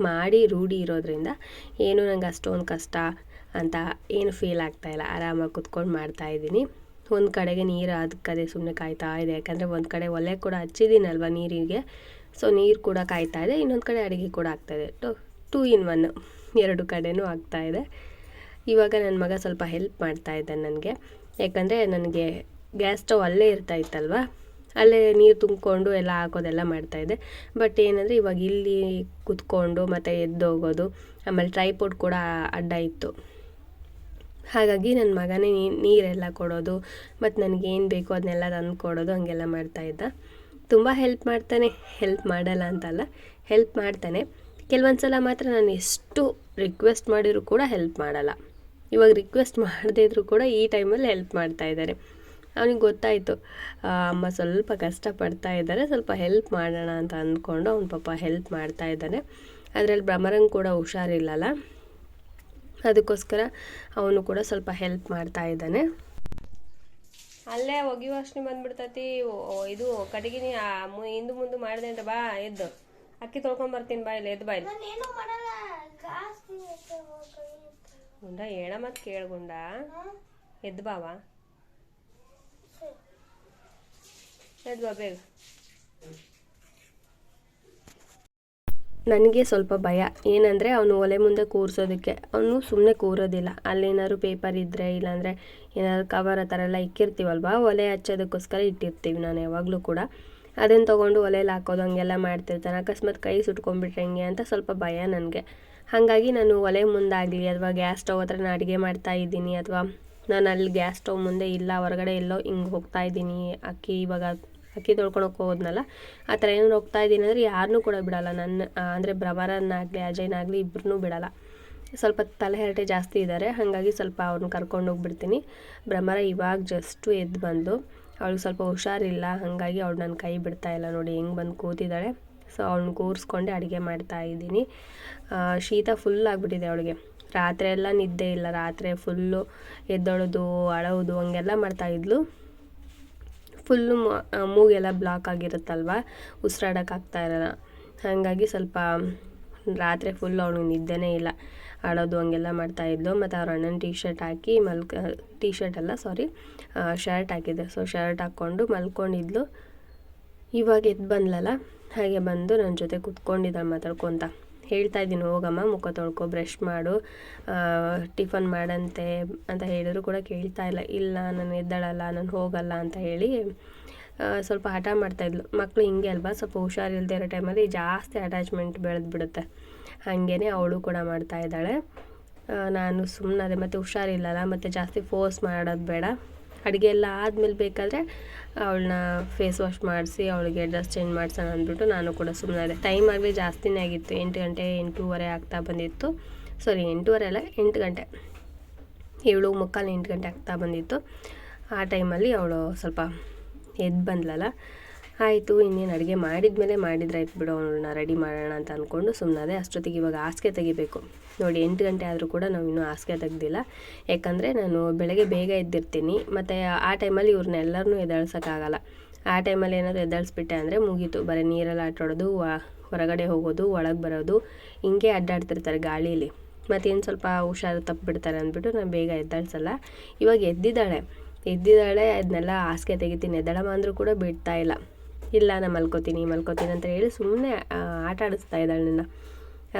ಮಾಡಿ ರೂಢಿ ಇರೋದ್ರಿಂದ ಏನು ನಂಗೆ ಅಷ್ಟೊಂದು ಕಷ್ಟ ಅಂತ ಏನು ಫೀಲ್ ಆಗ್ತಾಯಿಲ್ಲ ಆರಾಮಾಗಿ ಕುತ್ಕೊಂಡು ಮಾಡ್ತಾ ಇದ್ದೀನಿ. ಒಂದು ಕಡೆಗೆ ನೀರು ಅದಕ್ಕದೇ ಸುಮ್ಮನೆ ಕಾಯ್ತಾ ಇದೆ. ಯಾಕಂದರೆ ಒಂದು ಕಡೆ ಒಲೆ ಕೂಡ ಹಚ್ಚಿದ್ದೀನಲ್ವ ನೀರಿಗೆ. ಸೊ ನೀರು ಕೂಡ ಕಾಯ್ತಾ ಇದೆ. ಇನ್ನೊಂದು ಕಡೆ ಅಡುಗೆ ಕೂಡ ಆಗ್ತಾಯಿದೆ ಟು ಟೂ ಇನ್ ಒನ್ ಎರಡು ಕಡೆಯೂ ಆಗ್ತಾ ಇದೆ. ಇವಾಗ ನನ್ನ ಮಗ ಸ್ವಲ್ಪ ಹೆಲ್ಪ್ ಮಾಡ್ತಾ ಇದ್ದಾನೆ ನನಗೆ. ಯಾಕಂದರೆ ನನಗೆ ಗ್ಯಾಸ್ ಸ್ಟವ್ ಅಲ್ಲೇ ಇರ್ತಾ ಇತ್ತಲ್ವ? ಅಲ್ಲೇ ನೀರು ತುಂಬಿಕೊಂಡು ಎಲ್ಲ ಹಾಕೋದೆಲ್ಲ ಮಾಡ್ತಾಯಿದ್ದೆ ಬಟ್ ಏನಂದರೆ ಇವಾಗ ಇಲ್ಲಿ ಕುತ್ಕೊಂಡು ಮತ್ತು ಎದ್ದೋಗೋದು ಆಮೇಲೆ ಟ್ರೈಪೋಡ್ ಕೂಡ ಅಡ್ಡ ಇತ್ತು. ಹಾಗಾಗಿ ನನ್ನ ಮಗನೇ ನೀರೆಲ್ಲ ಕೊಡೋದು ಮತ್ತು ನನಗೇನು ಬೇಕು ಅದನ್ನೆಲ್ಲ ತಂದು ಕೊಡೋದು, ಹಂಗೆಲ್ಲ ಮಾಡ್ತಾಯಿದ್ದ ತುಂಬ ಹೆಲ್ಪ್ ಮಾಡ್ತಾನೆ. ಹೆಲ್ಪ್ ಮಾಡಲ್ಲ ಅಂತಲ್ಲ ಹೆಲ್ಪ್ ಮಾಡ್ತಾನೆ. ಕೆಲವೊಂದು ಸಲ ಮಾತ್ರ ನಾನು ಎಷ್ಟು ರಿಕ್ವೆಸ್ಟ್ ಮಾಡಿದರೂ ಕೂಡ ಹೆಲ್ಪ್ ಮಾಡಲ್ಲ. ಇವಾಗ ರಿಕ್ವೆಸ್ಟ್ ಮಾಡದೇ ಇದ್ರೂ ಕೂಡ ಈ ಟೈಮಲ್ಲಿ ಹೆಲ್ಪ್ ಮಾಡ್ತಾ ಇದ್ದಾರೆ. ಅವನಿಗೆ ಗೊತ್ತಾಯಿತು. ಅಮ್ಮ ಸ್ವಲ್ಪ ಕಷ್ಟಪಡ್ತಾ ಇದ್ದಾರೆ ಸ್ವಲ್ಪ ಹೆಲ್ಪ್ ಮಾಡೋಣ ಅಂತ ಅಂದ್ಕೊಂಡು ಅವ್ನು ಪಾಪ ಹೆಲ್ಪ್ ಮಾಡ್ತಾ ಇದ್ದಾನೆ. ಅದರಲ್ಲಿ ಭ್ರಮರಂಗ್ ಕೂಡ ಹುಷಾರಿಲ್ಲಲ್ಲ. ಅದಕ್ಕೋಸ್ಕರ ಅವನು ಕೂಡ ಸ್ವಲ್ಪ ಹೆಲ್ಪ್ ಮಾಡ್ತಾ ಇದ್ದಾನೆ. ಅಲ್ಲೇ ಒಗಿಯುವ ಅಷ್ಟೇ ಬಂದ್ಬಿಡ್ತೈತಿ. ಇದು ಕಟಗಿನಿ ಹಿಂದು ಮುಂದೆ ಮಾಡಿದೆ ಅಂತ ಬಾ ಎದ್ದು. ಅಕ್ಕಿ ತೊಳ್ಕೊಂಡ್ ಬರ್ತೀನಿ ಬಾ ಇಲ್ಲಿ ಎದ್ದು ಬಾ ಇಲ್ಲಿ. ಗುಂಡ ಹೇಳ ಮತ್ತೆ ಕೇಳು ಗುಂಡ. ಎದ್ದು ಬಾವ ನನಗೆ ಸ್ವಲ್ಪ ಭಯ. ಏನಂದರೆ ಅವನು ಒಲೆ ಮುಂದೆ ಕೂರಿಸೋದಕ್ಕೆ. ಅವನು ಸುಮ್ಮನೆ ಕೂರೋದಿಲ್ಲ. ಅಲ್ಲೇನಾದ್ರು ಪೇಪರ್ ಇದ್ದರೆ ಇಲ್ಲಾಂದರೆ ಏನಾದ್ರು ಕವರ್ ಆ ಥರ ಎಲ್ಲ ಇಕ್ಕಿರ್ತೀವಲ್ವ? ಒಲೆ ಹಚ್ಚೋದಕ್ಕೋಸ್ಕರ ಇಟ್ಟಿರ್ತೀವಿ ನಾನು ಯಾವಾಗಲೂ ಕೂಡ. ಅದನ್ನು ತೊಗೊಂಡು ಒಲೆಯಲ್ಲಿ ಹಾಕೋದು, ಹಂಗೆಲ್ಲ ಮಾಡ್ತಿರ್ತಾನೆ. ಅಕಸ್ಮಾತ್ ಕೈ ಸುಟ್ಕೊಂಡ್ಬಿಟ್ರೆ ಹೆಂಗೆ ಅಂತ ಸ್ವಲ್ಪ ಭಯ ನನಗೆ. ಹಾಗಾಗಿ ನಾನು ಒಲೆ ಮುಂದಾಗಲಿ ಅಥವಾ ಗ್ಯಾಸ್ ಸ್ಟವ್ ಹತ್ರ ನಾನು ಅಡುಗೆ ಮಾಡ್ತಾ ಇದ್ದೀನಿ ಅಥವಾ ನಾನು ಅಲ್ಲಿ ಗ್ಯಾಸ್ ಸ್ಟವ್ ಮುಂದೆ ಇಲ್ಲ, ಹೊರಗಡೆ ಎಲ್ಲೋ ಹಿಂಗೆ ಹೋಗ್ತಾ ಇದ್ದೀನಿ, ಅಕ್ಕಿ ಇವಾಗ ಅಕ್ಕಿ ತೊಳ್ಕೊಳಕ್ಕೆ ಹೋದ್ನಲ್ಲ, ಆ ಥರ ಏನಾದ್ರು ಹೋಗ್ತಾ ಇದ್ದೀನಿ ಅಂದರೆ ಯಾರನ್ನೂ ಕೂಡ ಬಿಡಲ್ಲ. ನನ್ನ ಅಂದರೆ ಭ್ರಮರನ್ನಾಗಲಿ ಅಜಯ್ನಾಗಲಿ ಇಬ್ಬರನ್ನೂ ಬಿಡಲ್ಲ. ಸ್ವಲ್ಪ ತಲೆಹರಟೆ ಜಾಸ್ತಿ ಇದ್ದಾರೆ ಹಾಗಾಗಿ ಸ್ವಲ್ಪ ಅವ್ರನ್ನ ಕರ್ಕೊಂಡು ಹೋಗ್ಬಿಡ್ತೀನಿ. ಭ್ರಮರ ಇವಾಗ ಜಸ್ಟು ಎದ್ದು ಬಂದು, ಅವಳಿಗೆ ಸ್ವಲ್ಪ ಹುಷಾರಿಲ್ಲ, ಹಾಗಾಗಿ ಅವಳು ನನ್ನ ಕೈ ಬಿಡ್ತಾ ಇಲ್ಲ ನೋಡಿ, ಹೆಂಗೆ ಬಂದು ಕೂತಿದ್ದಾಳೆ. ಸೊ ಅವ್ಳನ್ನ ಕೂರಿಸ್ಕೊಂಡೆ ಅಡುಗೆ ಮಾಡ್ತಾ ಇದ್ದೀನಿ. ಶೀತ ಫುಲ್ ಆಗಿಬಿಟ್ಟಿದೆ ಅವಳಿಗೆ. ರಾತ್ರಿ ಎಲ್ಲ ನಿದ್ದೆ ಇಲ್ಲ, ರಾತ್ರಿ ಫುಲ್ಲು ಎದ್ದೊಳೋದು, ಅಳೋದು, ಹಂಗೆಲ್ಲ ಮಾಡ್ತಾಯಿದ್ಲು ಫುಲ್ಲು ಮೂಗೆಲ್ಲ ಬ್ಲಾಕ್ ಆಗಿರುತ್ತಲ್ವ? ಉಸಿರಾಡೋಕ್ಕಾಗ್ತಾ ಇರಲ್ಲ. ಹಾಗಾಗಿ ಸ್ವಲ್ಪ, ರಾತ್ರಿ ಫುಲ್ ಅವನಿಗೆ ನಿದ್ದೆನೇ ಇಲ್ಲ. ಆಡೋದು ಹಂಗೆಲ್ಲ ಮಾಡ್ತಾಯಿದ್ಲು ಮತ್ತು ಅವ್ರ ಅಣ್ಣನ ಟೀ ಶರ್ಟ್ ಹಾಕಿ ಮಲ್ಕ ಟೀ ಶರ್ಟ್ ಅಲ್ಲ ಸಾರಿ ಶರ್ಟ್ ಹಾಕಿದ್ದೆ ಸೊ ಶರ್ಟ್ ಹಾಕ್ಕೊಂಡು ಮಲ್ಕೊಂಡಿದ್ಲು. ಇವಾಗ ಎದ್ದು ಬಂದ್ಲಲ್ಲ? ಹಾಗೆ ಬಂದು ನನ್ನ ಜೊತೆ ಕುತ್ಕೊಂಡಿದ್ದಾಳೆ ಮಾತಾಡ್ಕೊತ. ಹೇಳ್ತಾ ಇದ್ದೀನಿ, ಹೋಗಮ್ಮ, ಮುಖ ತೊಳ್ಕೊ ಬ್ರಷ್ ಮಾಡು ಟಿಫನ್ ಮಾಡಂತೆ ಅಂತ ಹೇಳಿದ್ರು ಕೂಡ ಕೇಳ್ತಾ ಇಲ್ಲ. ಇಲ್ಲ, ನಾನು ಎದ್ದಾಳಲ್ಲ, ನಾನು ಹೋಗಲ್ಲ ಅಂತ ಹೇಳಿ ಸ್ವಲ್ಪ ಹಠ ಮಾಡ್ತಾಯಿದ್ಲು ಮಕ್ಕಳು ಹಿಂಗೆ ಅಲ್ವಾ, ಸ್ವಲ್ಪ ಹುಷಾರಿಲ್ಲದೆ ಇರೋ ಟೈಮಲ್ಲಿ ಜಾಸ್ತಿ ಅಟ್ಯಾಚ್ಮೆಂಟ್ ಬೆಳೆದು ಬಿಡುತ್ತೆ. ಹಾಗೇ ಅವಳು ಕೂಡ ಮಾಡ್ತಾ ಇದ್ದಾಳೆ. ನಾನು ಸುಮ್ಮನೆ ಮತ್ತು ಹುಷಾರಿಲ್ಲಲ್ಲ ಮತ್ತು ಜಾಸ್ತಿ ಫೋರ್ಸ್ ಮಾಡೋದು ಬೇಡ. ಅಡುಗೆ ಎಲ್ಲ ಆದಮೇಲೆ ಬೇಕಾದರೆ ಅವಳನ್ನ ಫೇಸ್ ವಾಶ್ ಮಾಡಿಸಿ, ಅವಳಿಗೆ ಡ್ರೆಸ್ ಚೇಂಜ್ ಮಾಡ್ಸೋಣ ಅಂದ್ಬಿಟ್ಟು ನಾನು ಕೂಡ ಸುಮ್ಮನೆ ಟೈಮ್ ಆಗಲಿ ಜಾಸ್ತಿನೇ ಆಗಿತ್ತು. ಎಂಟು ಗಂಟೆ, ಎಂಟೂವರೆ ಆಗ್ತಾ ಬಂದಿತ್ತು. ಸಾರಿ ಎಂಟೂವರೆ ಅಲ್ಲ, ಎಂಟು ಗಂಟೆ. ಏಳು ಮುಕ್ಕಾಲು ಎಂಟು ಗಂಟೆ ಆಗ್ತಾ ಬಂದಿತ್ತು. ಆ ಟೈಮಲ್ಲಿ ಅವಳು ಸ್ವಲ್ಪ ಎದ್ದು ಬಂದ್ಲಲ್ಲ ಆಯಿತು, ಇನ್ನೇನು ಅಡುಗೆ ಮಾಡಿದ್ಮೇಲೆ ಮಾಡಿದ್ರೆ ಆಯ್ತು ಬಿಡು ಅವಳನ್ನ ರೆಡಿ ಮಾಡೋಣ ಅಂತ ಅಂದ್ಕೊಂಡು ಸುಮ್ಮನದೆ ಅಷ್ಟೊತ್ತಿಗೆ ಇವಾಗ ಹಾಸಿಗೆ ತೆಗಿಬೇಕು. ನೋಡಿ, ಎಂಟು ಗಂಟೆ ಆದರೂ ಕೂಡ ನಾವು ಇನ್ನೂ ಹಾಸಿಗೆ ತೆಗ್ದಿಲ್ಲ. ಯಾಕಂದರೆ ನಾನು ಬೆಳಗ್ಗೆ ಬೇಗ ಎದ್ದಿರ್ತೀನಿ. ಮತ್ತು ಆ ಟೈಮಲ್ಲಿ ಇವ್ರನ್ನೆಲ್ಲರನ್ನೂ ಎದ್ದಾಳ್ಸೋಕ್ಕಾಗಲ್ಲ. ಆ ಟೈಮಲ್ಲಿ ಏನಾದರೂ ಎದ್ದಾಳ್ಸ್ಬಿಟ್ಟೆ ಅಂದರೆ ಮುಗೀತು. ಬರೀ ನೀರಲ್ಲಿ ಆಟಾಡೋದು ಹೊರಗಡೆ ಹೋಗೋದು, ಒಳಗೆ ಬರೋದು, ಹಿಂಗೆ ಅಡ್ಡಾಡ್ತಿರ್ತಾರೆ ಗಾಳೀಲಿ. ಮತ್ತೇನು ಸ್ವಲ್ಪ ಹುಷಾರು ತಪ್ಪಿಬಿಡ್ತಾರೆ ಅಂದ್ಬಿಟ್ಟು ನಾನು ಬೇಗ ಎದ್ದಾಳ್ಸಲ್ಲ. ಇವಾಗ ಎದ್ದಿದ್ದಾಳೆ. ಎದ್ದಿದ್ದಾಳೆ ಅದನ್ನೆಲ್ಲ ಹಾಸಿಗೆ ತೆಗಿತೀನಿ. ಎದ್ದಳಮ್ಮ ಅಂದರೂ ಕೂಡ ಬಿಡ್ತಾ ಇಲ್ಲ. ಇಲ್ಲ, ನಾನು ಮಲ್ಕೋತೀನಿ ಮಲ್ಕೋತೀನಿ ಅಂತ ಹೇಳಿ ಸುಮ್ಮನೆ ಆಟ ಆಡಿಸ್ತಾ ಇದ್ದಾಳೆ ನನ್ನ.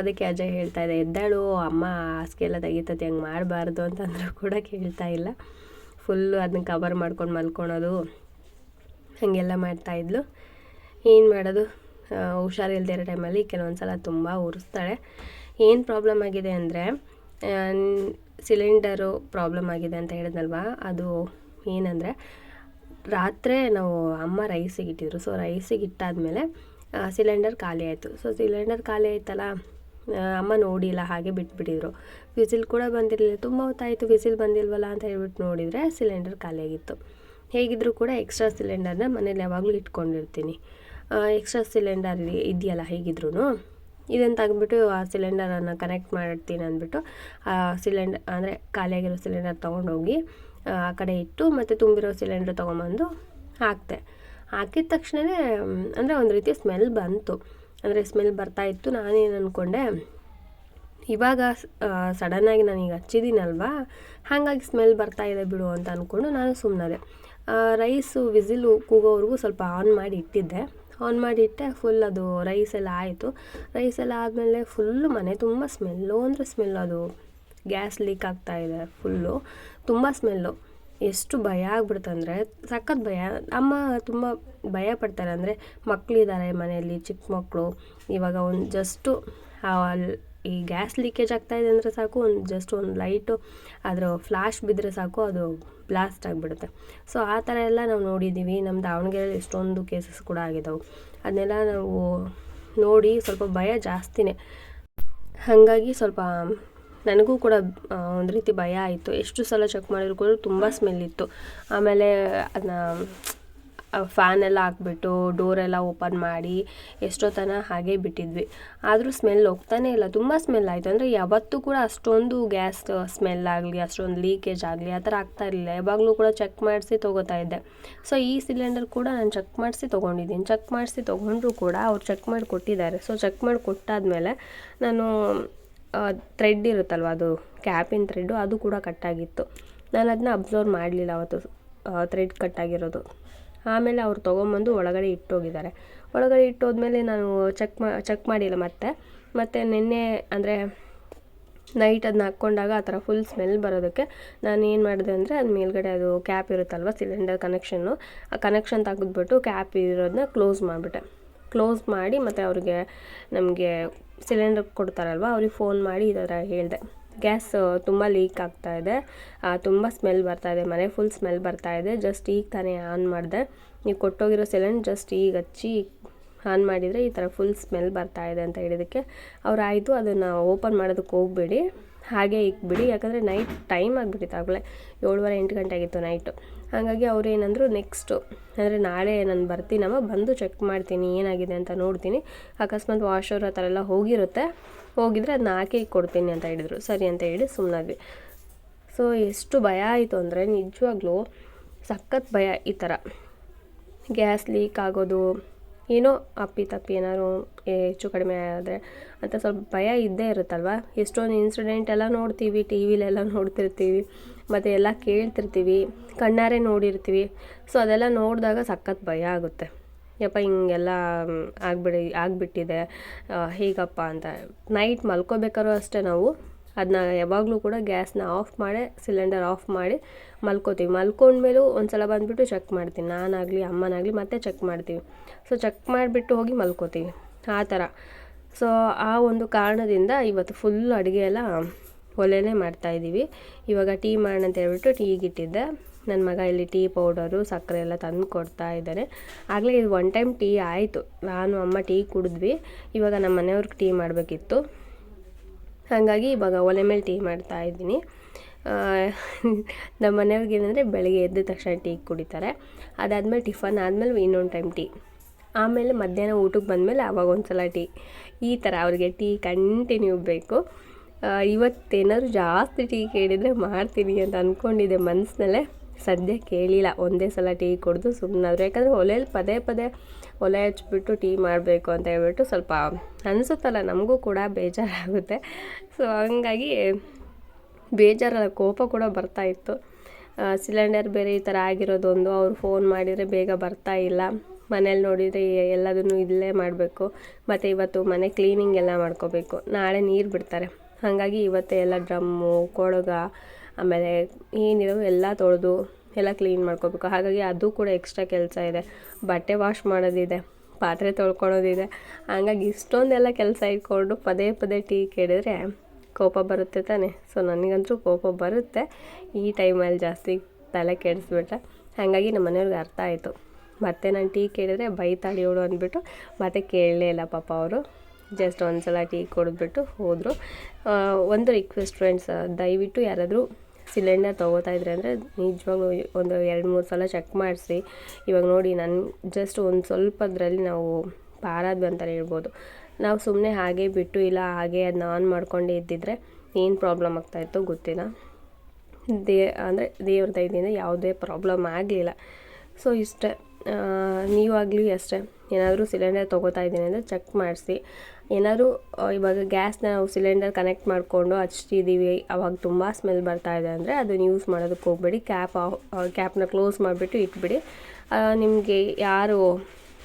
ಅದಕ್ಕೆ ಅಜಯ್ ಹೇಳ್ತಾ ಇದ್ದೆ ಎದ್ದಾಳು, ಅಮ್ಮ ಹಾಸಿಗೆ ಎಲ್ಲ ತೆಗಿತತಿ, ಹಂಗೆ ಮಾಡಬಾರ್ದು ಅಂತಂದ್ರೂ ಕೂಡ ಕೇಳ್ತಾ ಇಲ್ಲ. ಫುಲ್ಲು ಅದನ್ನ ಕವರ್ ಮಾಡ್ಕೊಂಡು ಮಲ್ಕೊಳೋದು, ಹಾಗೆಲ್ಲ ಮಾಡ್ತಾಯಿದ್ಲು ಏನು ಮಾಡೋದು? ಹುಷಾರಿಲ್ಲದೆ ಹುಷಾರಿಲ್ದೇ ಇರೋ ಟೈಮಲ್ಲಿ ಕೆಲವೊಂದು ಸಲ ತುಂಬ ಉರಿಸ್ತಾಳೆ. ಏನು ಪ್ರಾಬ್ಲಮ್ ಆಗಿದೆ ಅಂದರೆ ಸಿಲಿಂಡರು ಪ್ರಾಬ್ಲಮ್ ಆಗಿದೆ ಅಂತ ಹೇಳಿದ್ನಲ್ವಾ? ಅದು ಏನಂದರೆ ರಾತ್ರಿ ನಾವು ಅಮ್ಮ ರೈಸಿಗೆ ಇಟ್ಟಿದ್ರು ಸೊ ರೈಸಿಗೆ ಇಟ್ಟಾದಮೇಲೆ ಸಿಲಿಂಡರ್ ಖಾಲಿ ಆಯಿತು. ಸೊ ಸಿಲಿಂಡರ್ ಖಾಲಿ ಆಯ್ತಲ್ಲ ಅಮ್ಮ ನೋಡಿಲ್ಲ, ಹಾಗೆ ಬಿಟ್ಬಿಟ್ಟಿದ್ರು. ವಿಸಿಲ್ ಕೂಡ ಬಂದಿರಲಿಲ್ಲ. ತುಂಬ ಹೊತ್ತಾಯಿತು ವಿಸಿಲ್ ಬಂದಿಲ್ವಲ್ಲ ಅಂತ ಹೇಳ್ಬಿಟ್ಟು ನೋಡಿದರೆ ಸಿಲಿಂಡರ್ ಖಾಲಿಯಾಗಿತ್ತು ಹೇಗಿದ್ದರೂ ಕೂಡ ಎಕ್ಸ್ಟ್ರಾ ಸಿಲಿಂಡರ್ನ ಮನೇಲಿ ಯಾವಾಗಲೂ ಇಟ್ಕೊಂಡಿರ್ತೀನಿ. ಎಕ್ಸ್ಟ್ರಾ ಸಿಲಿಂಡರ್ ಇದೆಯಲ್ಲ ಹೇಗಿದ್ರೂ ಇದನ್ನು ತೆಗೆದ್ಬಿಟ್ಟು ಆ ಸಿಲಿಂಡರನ್ನು ಕನೆಕ್ಟ್ ಮಾಡ್ತೀನಿ ಅಂದ್ಬಿಟ್ಟು, ಆ ಸಿಲಿಂಡರ್ ಅಂದರೆ ಖಾಲಿಯಾಗಿರೋ ಸಿಲಿಂಡರ್ ತೊಗೊಂಡೋಗಿ ಆ ಕಡೆ ಇಟ್ಟು ಮತ್ತು ತುಂಬಿರೋ ಸಿಲಿಂಡ್ರ್ ತೊಗೊಂಬಂದು ಹಾಕ್ತೆ. ಹಾಕಿದ ತಕ್ಷಣವೇ ಅಂದರೆ ಒಂದು ರೀತಿ ಸ್ಮೆಲ್ ಬಂತು. ಅಂದರೆ ಸ್ಮೆಲ್ ಬರ್ತಾ ಇತ್ತು. ನಾನೇನು ಅಂದ್ಕೊಂಡೆ ಇವಾಗ ಸಡನ್ನಾಗಿ ನಾನೀಗ ಹಚ್ಚಿದ್ದೀನಲ್ವಾ? ಹಾಗಾಗಿ ಸ್ಮೆಲ್ ಬರ್ತಾ ಇದೆ ಬಿಡು ಅಂತ ಅಂದ್ಕೊಂಡು ನಾನು ಸುಮ್ಮನದೆ ರೈಸು ವಿಸಿಲು ಕೂಗೋವರೆಗೂ ಸ್ವಲ್ಪ ಆನ್ ಮಾಡಿ ಇಟ್ಟಿದ್ದೆ. ಆನ್ ಮಾಡಿ ಇಟ್ಟೆ ಫುಲ್ ಅದು ರೈಸ್ ಎಲ್ಲ ಆಯಿತು. ರೈಸ್ ಎಲ್ಲ ಆದಮೇಲೆ ಫುಲ್ಲು ಮನೆ ತುಂಬ ಸ್ಮೆಲ್ಲು ಅಂದರೆ ಸ್ಮೆಲ್ ಅದು ಗ್ಯಾಸ್ ಲೀಕ್ ಆಗ್ತಾ ಇದೆ ಫುಲ್ಲು ತುಂಬ ಸ್ಮೆಲ್ಲು. ಎಷ್ಟು ಭಯ ಆಗ್ಬಿಡ್ತಂದರೆ ಸಖತ್ ಭಯ. ಅಮ್ಮ ತುಂಬ ಭಯ ಪಡ್ತಾರೆ ಅಂದರೆ ಮಕ್ಕಳಿದ್ದಾರೆ ಮನೆಯಲ್ಲಿ, ಚಿಕ್ಕ ಮಕ್ಕಳು ಇವಾಗ ಒಂದು ಜಸ್ಟು ಈ ಗ್ಯಾಸ್ ಲೀಕೇಜ್ ಆಗ್ತಾಯಿದೆ ಅಂದರೆ ಸಾಕು, ಒಂದು ಜಸ್ಟ್ ಒಂದು ಲೈಟು ಅದರ ಫ್ಲಾಶ್ ಬಿದ್ದರೆ ಸಾಕು, ಅದು ಬ್ಲಾಸ್ಟ್ ಆಗಿಬಿಡುತ್ತೆ. ಸೊ ಆ ಥರ ಎಲ್ಲ ನಾವು ನೋಡಿದ್ದೀವಿ ನಮ್ಮ ದಾವಣಗೆರೆಯಲ್ಲಿ ಎಷ್ಟೊಂದು ಕೇಸಸ್ ಕೂಡ ಆಗಿದ್ದಾವೆ ಅದನ್ನೆಲ್ಲ ನಾವು ನೋಡಿ ಸ್ವಲ್ಪ ಭಯ ಜಾಸ್ತಿನೇ. ಹಾಗಾಗಿ ಸ್ವಲ್ಪ ನನಗೂ ಕೂಡ ಒಂದು ರೀತಿ ಭಯ ಆಯಿತು. ಎಷ್ಟು ಸಲ ಚೆಕ್ ಮಾಡಿದ್ರು ಕೂಡ ತುಂಬ ಸ್ಮೆಲ್ ಇತ್ತು. ಆಮೇಲೆ ಅದನ್ನ ಫ್ಯಾನ್ ಎಲ್ಲ ಹಾಕ್ಬಿಟ್ಟು ಡೋರೆಲ್ಲ ಓಪನ್ ಮಾಡಿ, ಎಷ್ಟೋ ತನಕ ಹಾಗೆ ಬಿಟ್ಟಿದ್ವಿ. ಆದರೂ ಸ್ಮೆಲ್ ಹೋಗ್ತಾನೆ ಇಲ್ಲ. ತುಂಬ ಸ್ಮೆಲ್ ಆಯಿತು. ಅಂದರೆ ಯಾವತ್ತೂ ಕೂಡ ಅಷ್ಟೊಂದು ಗ್ಯಾಸ್ ಸ್ಮೆಲ್ ಆಗಲಿ, ಅಷ್ಟೊಂದು ಲೀಕೇಜ್ ಆಗಲಿ, ಆ ಥರ ಆಗ್ತಾ ಇರಲಿಲ್ಲ. ಯಾವಾಗಲೂ ಕೂಡ ಚೆಕ್ ಮಾಡಿಸಿ ತೊಗೋತಾ ಇದ್ದೆ. ಸೊ ಈ ಸಿಲಿಂಡರ್ ಕೂಡ ನಾನು ಚೆಕ್ ಮಾಡಿಸಿ ತೊಗೊಂಡಿದ್ದೀನಿ. ಚೆಕ್ ಮಾಡಿಸಿ ತೊಗೊಂಡ್ರು ಕೂಡ ಅವ್ರು ಚೆಕ್ ಮಾಡಿ ಕೊಟ್ಟಿದ್ದಾರೆ. ಸೊ ಚೆಕ್ ಮಾಡಿ ಕೊಟ್ಟಾದಮೇಲೆ ನಾನು ಥ್ರೆಡ್ ಇರುತ್ತಲ್ವ, ಅದು ಕ್ಯಾಪಿನ ಥ್ರೆಡ್ಡು ಅದು ಕೂಡ ಕಟ್ಟಾಗಿತ್ತು ನಾನು ಅದನ್ನ ಅಬ್ಸರ್ವ್ ಮಾಡಲಿಲ್ಲ ಅವತ್ತು ಥ್ರೆಡ್ ಕಟ್ಟಾಗಿರೋದು ಆಮೇಲೆ ಅವ್ರು ತೊಗೊಂಬಂದು ಒಳಗಡೆ ಇಟ್ಟೋಗಿದ್ದಾರೆ. ಒಳಗಡೆ ಇಟ್ಟೋದ್ಮೇಲೆ ನಾನು ಚೆಕ್ ಮಾ ಚೆಕ್ ಮಾಡಿಲ್ಲ ಮತ್ತೆ. ಮತ್ತು ನಿನ್ನೆ, ಅಂದರೆ ನೈಟ್ ಅದನ್ನ ಹಾಕ್ಕೊಂಡಾಗ ಆ ಥರ ಫುಲ್ ಸ್ಮೆಲ್ ಬರೋದಕ್ಕೆ ನಾನು ಏನು ಮಾಡಿದೆ ಅಂದರೆ ಅದು ಮೇಲ್ಗಡೆ ಅದು ಕ್ಯಾಪ್ ಇರುತ್ತಲ್ವ ಸಿಲಿಂಡರ್ ಕನೆಕ್ಷನ್ನು ಆ ಕನೆಕ್ಷನ್ ತೆಗೆದ್ಬಿಟ್ಟು ಕ್ಯಾಪ್ ಇರೋದನ್ನ ಕ್ಲೋಸ್ ಮಾಡಿಬಿಟ್ಟೆ. ಕ್ಲೋಸ್ ಮಾಡಿ ಮತ್ತು ಅವ್ರಿಗೆ ನಮಗೆ ಸಿಲಿಂಡರ್ ಕೊಡ್ತಾರಲ್ವ, ಅವ್ರಿಗೆ ಫೋನ್ ಮಾಡಿ ಈ ಥರ ಹೇಳಿದೆ. ಗ್ಯಾಸ್ ತುಂಬ ಲೀಕ್ ಆಗ್ತಾ ಇದೆ. ತುಂಬ ಸ್ಮೆಲ್ ಬರ್ತಾ ಇದೆ ಮನೆ ಫುಲ್ ಸ್ಮೆಲ್ ಬರ್ತಾ ಇದೆ. ಜಸ್ಟ್ ಈಗ ತಾನೇ ಆನ್ ಮಾಡಿದೆ. ನೀವು ಕೊಟ್ಟೋಗಿರೋ ಸಿಲಿಂಡರ್ ಜಸ್ಟ್ ಈಗ ಹಚ್ಚಿ ಆನ್ ಮಾಡಿದರೆ ಈ ಥರ ಫುಲ್ ಸ್ಮೆಲ್ ಬರ್ತಾ ಇದೆ ಅಂತ ಹೇಳಿದ್ದಕ್ಕೆ ಅವ್ರು ಆಯಿತು, ಅದನ್ನು ಓಪನ್ ಮಾಡೋದಕ್ಕೆ ಹೋಗಬೇಡಿ. ಹಾಗೆ ಇಕ್ಬಿಡಿ. ಯಾಕಂದರೆ ನೈಟ್ ಟೈಮ್ ಆಗಿಬಿಟ್ಟಿತ್ತು ಆಗಲೇ. ಏಳುವರೆ ಎಂಟು ಗಂಟೆ ಆಗಿತ್ತು ನೈಟು ಹಾಗಾಗಿ ಅವ್ರು ಏನಂದರು ನೆಕ್ಸ್ಟು ಅಂದರೆ ನಾಳೆ ನಾನು ಬರ್ತೀನಮ್ಮ ಬಂದು ಚೆಕ್ ಮಾಡ್ತೀನಿ, ಏನಾಗಿದೆ ಅಂತ ನೋಡ್ತೀನಿ. ಅಕಸ್ಮಾತ್ ವಾಷರ್ ಆ ಥರ ಎಲ್ಲ ಹೋಗಿರುತ್ತೆ. ಹೋಗಿದ್ರೆ ಅದನ್ನ ಹಾಕಿ ಕೊಡ್ತೀನಿ ಅಂತ ಹೇಳಿದರು. ಸರಿ ಅಂತ ಹೇಳಿ ಸುಮ್ಮನಾದ್ವಿ ಸೊ ಎಷ್ಟು ಭಯ ಆಯಿತು ಅಂದರೆ ನಿಜವಾಗ್ಲೂ ಸಖತ್ ಭಯ ಈ ಥರ ಗ್ಯಾಸ್ ಲೀಕ್ ಆಗೋದು, ಏನೋ ಅಪ್ಪಿ ತಪ್ಪಿ ಏನಾದ್ರು ಹೆಚ್ಚು ಕಡಿಮೆ ಆದರೆ ಅಂತ ಸ್ವಲ್ಪ ಭಯ ಇದ್ದೇ ಇರುತ್ತಲ್ವ? ಎಷ್ಟೊಂದು ಇನ್ಸಿಡೆಂಟ್ ಎಲ್ಲ ನೋಡ್ತೀವಿ ಟಿ ವಿಲೆಲ್ಲ ನೋಡ್ತಿರ್ತೀವಿ. ಮತ್ತು ಎಲ್ಲ ಕೇಳ್ತಿರ್ತೀವಿ, ಕಣ್ಣಾರೆ ನೋಡಿರ್ತೀವಿ. ಸೊ ಅದೆಲ್ಲ ನೋಡಿದಾಗ ಸಖತ್ ಭಯ ಆಗುತ್ತೆ. ಯಪ್ಪ, ಹಿಂಗೆಲ್ಲ ಆಗ್ಬಿಡಿ, ಆಗಿಬಿಟ್ಟಿದೆ ಹೀಗಪ್ಪ ಅಂತ. ನೈಟ್ ಮಲ್ಕೋಬೇಕಾದ್ರೂ ಅಷ್ಟೇ ನಾವು. ಅದನ್ನ ಯಾವಾಗಲೂ ಕೂಡ ಗ್ಯಾಸ್ನ ಆಫ್ ಮಾಡಿ, ಸಿಲಿಂಡರ್ ಆಫ್ ಮಾಡಿ ಮಲ್ಕೋತೀವಿ. ಮಲ್ಕೊಂಡ್ಮೇಲೂ ಒಂದು ಸಲ ಬಂದುಬಿಟ್ಟು ಚೆಕ್ ಮಾಡ್ತೀನಿ. ನಾನಾಗಲಿ, ಅಮ್ಮನಾಗಲಿ ಮತ್ತೆ ಚೆಕ್ ಮಾಡ್ತೀವಿ. ಸೊ ಚೆಕ್ ಮಾಡಿಬಿಟ್ಟು ಹೋಗಿ ಮಲ್ಕೋತೀವಿ. ಆ ಥರ. ಸೊ ಆ ಒಂದು ಕಾರಣದಿಂದ ಇವತ್ತು ಫುಲ್ ಅಡುಗೆ ಎಲ್ಲ ಒಲೆನೇ ಮಾಡ್ತಾಯಿದ್ದೀವಿ ಇವಾಗ ಟೀ ಮಾಡೋಣ ಅಂತ ಹೇಳ್ಬಿಟ್ಟು ಟೀಗೆ ಇಟ್ಟಿದ್ದೆ ನನ್ನ ಮಗ ಇಲ್ಲಿ ಟೀ ಪೌಡರು, ಸಕ್ಕರೆ ಎಲ್ಲ ತಂದು ಕೊಡ್ತಾ ಇದ್ದಾರೆ ಆಗಲೇ ಇದು ಒನ್ ಟೈಮ್ ಟೀ ಆಯಿತು. ನಾನು, ಅಮ್ಮ ಟೀ ಕುಡಿದ್ವಿ. ಇವಾಗ ನಮ್ಮ ಮನೆಯವ್ರಿಗೆ ಟೀ ಮಾಡಬೇಕಿತ್ತು. ಹಾಗಾಗಿ ಇವಾಗ ಒಲೆ ಮೇಲೆ ಟೀ ಮಾಡ್ತಾ ಇದ್ದೀನಿ. ನಮ್ಮ ಮನೆಯವ್ರಿಗೆ ಏನಂದರೆ ಬೆಳಗ್ಗೆ ಎದ್ದ ತಕ್ಷಣ ಟೀ ಕುಡಿತಾರೆ. ಅದಾದಮೇಲೆ ಟಿಫನ್ ಆದಮೇಲೆ ಇನ್ನೊಂದು ಟೈಮ್ ಟೀ. ಆಮೇಲೆ ಮಧ್ಯಾಹ್ನ ಊಟಕ್ಕೆ ಬಂದಮೇಲೆ ಆವಾಗ ಒಂದು ಸಲ ಟೀ. ಈ ಥರ ಅವ್ರಿಗೆ ಟೀ ಕಂಟಿನ್ಯೂ ಬೇಕು. ಇವತ್ತೇನಾದ್ರು ಜಾಸ್ತಿ ಟೀ ಕೇಳಿದರೆ ಮಾಡ್ತೀನಿ ಅಂತ ಅಂದ್ಕೊಂಡಿದ್ದೆ ಮನಸ್ಸಿನಲ್ಲೇ ಸದ್ಯ ಕೇಳಿಲ್ಲ, ಒಂದೇ ಸಲ ಟೀ ಕುಡಿದು ಸುಮ್ಮನಾದ್ರು ಯಾಕಂದರೆ ಒಲೆಯಲ್ಲಿ ಪದೇ ಪದೇ ಒಲೆ ಹಚ್ಬಿಟ್ಟು ಟೀ ಮಾಡಬೇಕು ಅಂತ ಹೇಳ್ಬಿಟ್ಟು ಸ್ವಲ್ಪ ಅನಿಸುತ್ತಲ್ಲ, ನಮಗೂ ಕೂಡ ಬೇಜಾರಾಗುತ್ತೆ. ಸೊ ಹಂಗಾಗಿ ಬೇಜಾರಲ್ಲ, ಕೋಪ ಕೂಡ ಬರ್ತಾ ಇತ್ತು. ಸಿಲಿಂಡರ್ ಬೇರೆ ಈ ಥರ ಆಗಿರೋದೊಂದು, ಅವ್ರು ಫೋನ್ ಮಾಡಿದರೆ ಬೇಗ ಬರ್ತಾ ಇಲ್ಲ. ಮನೇಲಿ ನೋಡಿದರೆ ಎಲ್ಲದನ್ನು ಇಲ್ಲೇ ಮಾಡಬೇಕು. ಮತ್ತು ಇವತ್ತು ಮನೆ ಕ್ಲೀನಿಂಗ್ ಎಲ್ಲ ಮಾಡ್ಕೋಬೇಕು. ನಾಳೆ ನೀರು ಬಿಡ್ತಾರೆ. ಹಾಗಾಗಿ ಇವತ್ತೇ ಎಲ್ಲ ಡ್ರಮ್ಮು, ಕೊಡಗ, ಆಮೇಲೆ ಏನಿರೋ ಎಲ್ಲ ತೊಳೆದು ಎಲ್ಲ ಕ್ಲೀನ್ ಮಾಡ್ಕೋಬೇಕು. ಹಾಗಾಗಿ ಅದು ಕೂಡ ಎಕ್ಸ್ಟ್ರಾ ಕೆಲಸ ಇದೆ. ಬಟ್ಟೆ ವಾಶ್ ಮಾಡೋದಿದೆ, ಪಾತ್ರೆ ತೊಳ್ಕೊಳೋದಿದೆ. ಹಂಗಾಗಿ ಇಷ್ಟೊಂದೆಲ್ಲ ಕೆಲಸ ಇಟ್ಕೊಂಡು ಪದೇ ಪದೇ ಟೀ ಕೇಳಿದರೆ ಕೋಪ ಬರುತ್ತೆ ತಾನೆ. ಸೊ ನನಗಂತೂ ಕೋಪ ಬರುತ್ತೆ. ಈ ಟೈಮಲ್ಲಿ ಜಾಸ್ತಿ ತಲೆ ಕೆಡಿಸ್ಬಿಟ್ರೆ. ಹಾಗಾಗಿ ನಮ್ಮ ಮನೆಯವ್ರಿಗೆ ಅರ್ಥ ಆಯಿತು. ಮತ್ತೆ ನಾನು ಟೀ ಕೇಳಿದರೆ ಬೈತಾಳಿಯೋಳು ಅಂದ್ಬಿಟ್ಟು ಮತ್ತೆ ಕೇಳಲೇ ಇಲ್ಲ ಪಾಪ ಅವರು. ಜಸ್ಟ್ ಒಂದು ಸಲ ಟೀ ಕುಡಿದ್ಬಿಟ್ಟು ಹೋದರು. ಒಂದು ರಿಕ್ವೆಸ್ಟ್ ಫ್ರೆಂಡ್ಸ್ ದಯವಿಟ್ಟು ಯಾರಾದರೂ ಸಿಲಿಂಡರ್ ತೊಗೋತಾ ಇದ್ರೆ ಅಂದರೆ ನಿಜವಾಗ್ಲೂ ಒಂದು ಎರಡು ಮೂರು ಸಲ ಚೆಕ್ ಮಾಡಿಸಿ. ಇವಾಗ ನೋಡಿ ನಾನು ಜಸ್ಟ್ ಒಂದು ಸ್ವಲ್ಪದ್ರಲ್ಲಿ ನಾವು ಪಾರಾದ್ವಿ ಅಂತಲೇ ಹೇಳ್ಬೋದು. ನಾವು ಸುಮ್ಮನೆ ಹಾಗೆ ಬಿಟ್ಟು ಇಲ್ಲ, ಹಾಗೆ ಅದನ್ನ ಆನ್ ಮಾಡ್ಕೊಂಡೇ ಇದ್ದಿದ್ರೆ ಏನು ಪ್ರಾಬ್ಲಮ್ ಆಗ್ತಾಯಿತ್ತು ಗೊತ್ತಿಲ್ಲ. ದೇ, ಅಂದರೆ ದೇವ್ರ ದಯದಿಂದ ಯಾವುದೇ ಪ್ರಾಬ್ಲಮ್ ಆಗಲಿಲ್ಲ. ಸೊ ಇಷ್ಟೇ. ನೀವಾಗಲಿ ಅಷ್ಟೇ. ಏನಾದರೂ ಸಿಲಿಂಡರ್ ತೊಗೋತಾ ಇದ್ದೀನಿ ಅಂದರೆ ಚೆಕ್ ಮಾಡಿಸಿ. ಏನಾದರೂ ಇವಾಗ ಗ್ಯಾಸ್ನ ನಾವು ಸಿಲಿಂಡರ್ ಕನೆಕ್ಟ್ ಮಾಡಿಕೊಂಡು ಹಚ್ತಿದ್ದೀವಿ ಅವಾಗ ತುಂಬ ಸ್ಮೆಲ್ ಬರ್ತಾ ಇದೆ ಅಂದರೆ ಅದನ್ನು ಯೂಸ್ ಮಾಡೋದಕ್ಕೆ ಹೋಗಬೇಡಿ. ಕ್ಯಾಪ್ ಕ್ಯಾಪ್ನ ಕ್ಲೋಸ್ ಮಾಡಿಬಿಟ್ಟು ಇಟ್ಬಿಡಿ. ನಿಮಗೆ ಯಾರು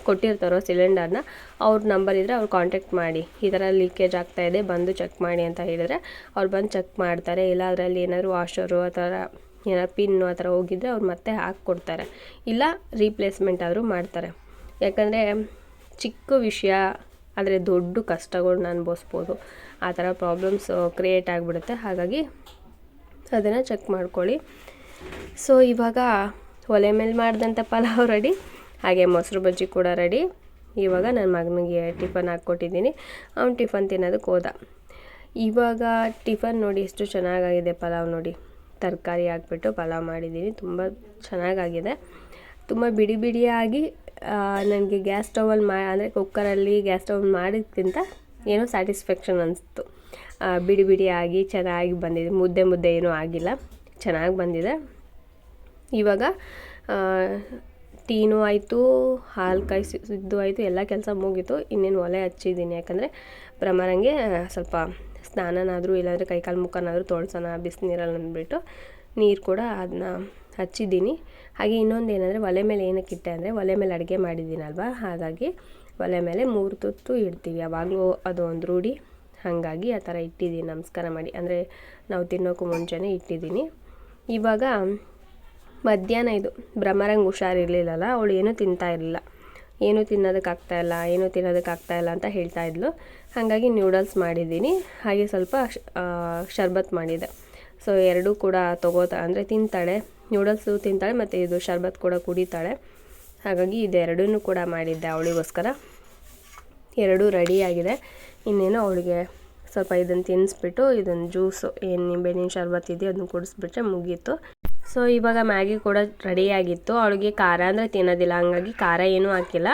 ಕೊಟ್ಟಿರ್ತಾರೋ ಸಿಲಿಂಡರ್ನ ಅವ್ರ ನಂಬರ್ ಇದ್ದರೆ ಅವ್ರು ಕಾಂಟ್ಯಾಕ್ಟ್ ಮಾಡಿ. ಈ ಥರ ಲೀಕೇಜ್ ಆಗ್ತಾ ಇದೆ, ಬಂದು ಚೆಕ್ ಮಾಡಿ ಅಂತ ಹೇಳಿದರೆ ಅವ್ರು ಬಂದು ಚೆಕ್ ಮಾಡ್ತಾರೆ. ಇಲ್ಲ, ಅದರಲ್ಲಿ ಏನಾದ್ರು ವಾಷರು ಆ ಥರ ಏನಾದ್ರು ಪಿನ್ನು ಆ ಥರ ಹೋಗಿದ್ದರೆ ಅವ್ರು ಮತ್ತೆ ಹಾಕ್ಕೊಡ್ತಾರೆ. ಇಲ್ಲ ರೀಪ್ಲೇಸ್ಮೆಂಟ್ ಆದರೂ ಮಾಡ್ತಾರೆ. ಯಾಕಂದರೆ ಚಿಕ್ಕ ವಿಷಯ ಆದರೆ ದೊಡ್ಡ ಕಷ್ಟಗಳನ್ನ ಅನುಭವಿಸ್ಬೋದು. ಆ ಥರ ಪ್ರಾಬ್ಲಮ್ಸ್ ಕ್ರಿಯೇಟ್ ಆಗಿಬಿಡುತ್ತೆ. ಹಾಗಾಗಿ ಅದನ್ನು ಚೆಕ್ ಮಾಡ್ಕೊಳ್ಳಿ. ಸೊ ಇವಾಗ ಒಲೆ ಮೇಲೆ ಮಾಡಿದಂಥ ಪಲಾವ್ ರೆಡಿ ಹಾಗೆ ಮೊಸರು ಬಜ್ಜಿ ಕೂಡ ರೆಡಿ ಇವಾಗ ನನ್ನ ಮಗನಿಗೆ ಟಿಫನ್ ಹಾಕ್ಕೊಟ್ಟಿದ್ದೀನಿ. ಅವ್ನು ಟಿಫನ್ ತಿನ್ನೋದಕ್ಕೆ ಹೋದ. ಇವಾಗ ಟಿಫನ್ ನೋಡಿ ಎಷ್ಟು ಚೆನ್ನಾಗಾಗಿದೆ ಪಲಾವ್ ನೋಡಿ. ತರಕಾರಿ ಹಾಕ್ಬಿಟ್ಟು ಪಲಾವ್ ಮಾಡಿದ್ದೀನಿ. ತುಂಬ ಚೆನ್ನಾಗಾಗಿದೆ. ತುಂಬ ಬಿಡಿ ಬಿಡಿಯಾಗಿ ನನಗೆ ಗ್ಯಾಸ್ ಸ್ಟವಲ್ಲಿ ಮಾ, ಅಂದರೆ ಕುಕ್ಕರಲ್ಲಿ ಗ್ಯಾಸ್ ಸ್ಟವ್ ಮಾಡಿದ್ಕಿಂತ ಏನೋ ಸ್ಯಾಟಿಸ್ಫ್ಯಾಕ್ಷನ್ ಅನಿಸ್ತು. ಬಿಡಿ ಬಿಡಿ ಆಗಿ ಚೆನ್ನಾಗಿ ಬಂದಿದೆ. ಮುದ್ದೆ ಮುದ್ದೆ ಏನೂ ಆಗಿಲ್ಲ. ಚೆನ್ನಾಗಿ ಬಂದಿದೆ. ಇವಾಗ ಟೀನೂ ಆಯಿತು, ಹಾಲು ಕಾಯಿಸಿದ್ದು ಆಯಿತು, ಎಲ್ಲ ಕೆಲಸ ಮುಗೀತು. ಇನ್ನೇನು ಒಲೆ ಹಚ್ಚಿದ್ದೀನಿ. ಯಾಕಂದರೆ ಬ್ರಹ್ಮರಂಗೆ ಸ್ವಲ್ಪ ಸ್ನಾನನಾದರೂ ಇಲ್ಲಾಂದರೆ ಕೈಕಾಲು ಮುಖನಾದರೂ ತೊಳ್ಸೋಣ, ಬಿಸಿನೀರಲ್ಲಿ ಅಂದ್ಬಿಟ್ಟು ನೀರು ಕೂಡ ಅದನ್ನ ಹಚ್ಚಿದ್ದೀನಿ. ಹಾಗೆ ಇನ್ನೊಂದು ಏನಂದರೆ ಒಲೆ ಮೇಲೆ ಏನಕ್ಕೆ ಇಟ್ಟೆ ಅಂದರೆ ಒಲೆ ಮೇಲೆ ಅಡುಗೆ ಮಾಡಿದ್ದೀನಲ್ವ? ಹಾಗಾಗಿ ಒಲೆ ಮೇಲೆ ಮೂರು ತುತ್ತು ಇಡ್ತೀವಿ. ಯಾವಾಗಲೂ ಅದು ಒಂದು ರೂಢಿ. ಹಾಗಾಗಿ ಆ ಥರ ಇಟ್ಟಿದ್ದೀನಿ. ನಮಸ್ಕಾರ ಮಾಡಿ. ಅಂದರೆ ನಾವು ತಿನ್ನೋಕ್ಕೂ ಮುಂಚೆನೇ ಇಟ್ಟಿದ್ದೀನಿ. ಇವಾಗ ಮಧ್ಯಾಹ್ನ ಇದು ಭ್ರಮರಂಗೆ ಹುಷಾರಿರಲಿಲ್ಲಲ್ಲ, ಅವಳು ಏನೂ ತಿಂತಾ ಇರಲಿಲ್ಲ. ಏನೂ ತಿನ್ನೋದಕ್ಕಾಗ್ತಾ ಇಲ್ಲ, ಏನೂ ತಿನ್ನೋದಕ್ಕಾಗ್ತಾ ಇಲ್ಲ ಅಂತ ಹೇಳ್ತಾ ಇದ್ಲು. ಹಾಗಾಗಿ ನ್ಯೂಡಲ್ಸ್ ಮಾಡಿದ್ದೀನಿ. ಹಾಗೆ ಸ್ವಲ್ಪ ಶರ್ಬತ್ ಮಾಡಿದೆ. ಸೊ ಎರಡೂ ಕೂಡ ತಗೋತಾ, ಅಂದರೆ ತಿಂತಾಳೆ. ನ್ಯೂಡಲ್ಸು ತಿಂತಾಳೆ ಮತ್ತು ಇದು ಶರ್ಬತ್ ಕೂಡ ಕುಡಿತಾಳೆ. ಹಾಗಾಗಿ ಇದೆರಡೂ ಕೂಡ ಮಾಡಿದ್ದೆ ಅವಳಿಗೋಸ್ಕರ. ಎರಡೂ ರೆಡಿಯಾಗಿದೆ ಇನ್ನೇನು ಅವಳಿಗೆ ಸ್ವಲ್ಪ ಇದನ್ನು ತಿನ್ನಿಸ್ಬಿಟ್ಟು ಇದನ್ನು ಜ್ಯೂಸು ಏನು ನಿಂಬೆಹಣ್ಣಿನ ಶರ್ಬತ್ ಇದೆಯೋ ಅದನ್ನು ಕುಡಿಸ್ಬಿಟ್ರೆ ಮುಗೀತು. ಸೊ ಇವಾಗ ಮ್ಯಾಗಿ ಕೂಡ ರೆಡಿಯಾಗಿತ್ತು ಅವಳಿಗೆ ಖಾರ ಅಂದರೆ ತಿನ್ನೋದಿಲ್ಲ. ಹಂಗಾಗಿ ಖಾರ ಏನೂ ಹಾಕಿಲ್ಲ.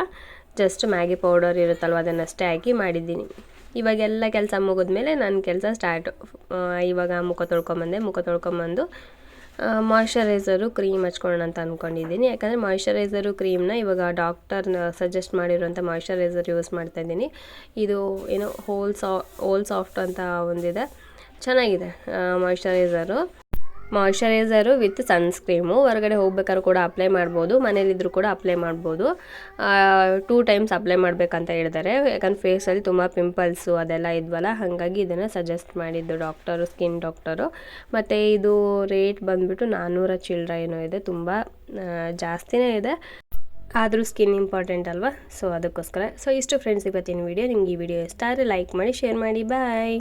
ಜಸ್ಟ್ ಮ್ಯಾಗಿ ಪೌಡರ್ ಇರುತ್ತಲ್ವ ಅದನ್ನಷ್ಟೇ ಹಾಕಿ ಮಾಡಿದ್ದೀನಿ. ಇವಾಗೆಲ್ಲ ಕೆಲಸ ಮುಗಿದ್ಮೇಲೆ ನನ್ನ ಕೆಲಸ ಸ್ಟಾರ್ಟು ಇವಾಗ ಮುಖ ತೊಳ್ಕೊಂಬಂದೆ. ಮುಖ ತೊಳ್ಕೊಂಬಂದು ಮಾಯ್ಶ್ಚರೈಸರು ಕ್ರೀಮ್ ಹಚ್ಕೊಳ್ಳೋಣ ಅಂತ ಅಂದ್ಕೊಂಡಿದ್ದೀನಿ ಯಾಕಂದರೆ ಮಾಯ್ಶ್ಚರೈಸರು ಕ್ರೀಮ್ನ ಇವಾಗ ಡಾಕ್ಟರ್ನ ಸಜೆಸ್ಟ್ ಮಾಡಿರೋಂಥ ಮಾಯ್ಶ್ಚರೈಸರ್ ಯೂಸ್ ಮಾಡ್ತಾ ಇದ್ದೀನಿ. ಇದು ಏನೋ ಹೋಲ್ ಸಾ ಹೋಲ್ ಸಾಫ್ಟ್ ಅಂತ ಒಂದಿದೆ. ಚೆನ್ನಾಗಿದೆ ಮಾಯ್ಶ್ಚರೈಸರು ಮಾಯ್ಶ್ಚರೈಸರು ವಿತ್ ಸನ್ಸ್ಕ್ರೀಮು ಹೊರಗಡೆ ಹೋಗ್ಬೇಕಾದ್ರೂ ಕೂಡ ಅಪ್ಲೈ ಮಾಡ್ಬೋದು. ಮನೇಲಿದ್ದರೂ ಕೂಡ ಅಪ್ಲೈ ಮಾಡ್ಬೋದು. ಟೂ ಟೈಮ್ಸ್ ಅಪ್ಲೈ ಮಾಡಬೇಕಂತ ಹೇಳಿದ್ದಾರೆ. ಯಾಕಂದ್ರೆ ಫೇಸಲ್ಲಿ ತುಂಬ ಪಿಂಪಲ್ಸು ಅದೆಲ್ಲ ಇದ್ವಲ್ಲ, ಹಾಗಾಗಿ ಇದನ್ನು ಸಜೆಸ್ಟ್ ಮಾಡಿದ್ದು ಡಾಕ್ಟರು ಸ್ಕಿನ್ ಡಾಕ್ಟರು ಮತ್ತು ಇದು ರೇಟ್ ಬಂದುಬಿಟ್ಟು ನಾನ್ನೂರ ಚಿಲ್ಡ್ರ ಏನೋ ಇದೆ. ತುಂಬ ಜಾಸ್ತಿನೇ ಇದೆ. ಆದರೂ ಸ್ಕಿನ್ ಇಂಪಾರ್ಟೆಂಟ್ ಅಲ್ವಾ? ಸೊ ಅದಕ್ಕೋಸ್ಕರ. ಸೊ ಇಷ್ಟು ಫ್ರೆಂಡ್ಸ್ ಇವತ್ತಿನ ವಿಡಿಯೋ ನಿಮ್ಗೆ ಈ ವಿಡಿಯೋ ಇಷ್ಟ ಆದರೆ ಲೈಕ್ ಮಾಡಿ ಶೇರ್ ಮಾಡಿ. ಬಾಯ್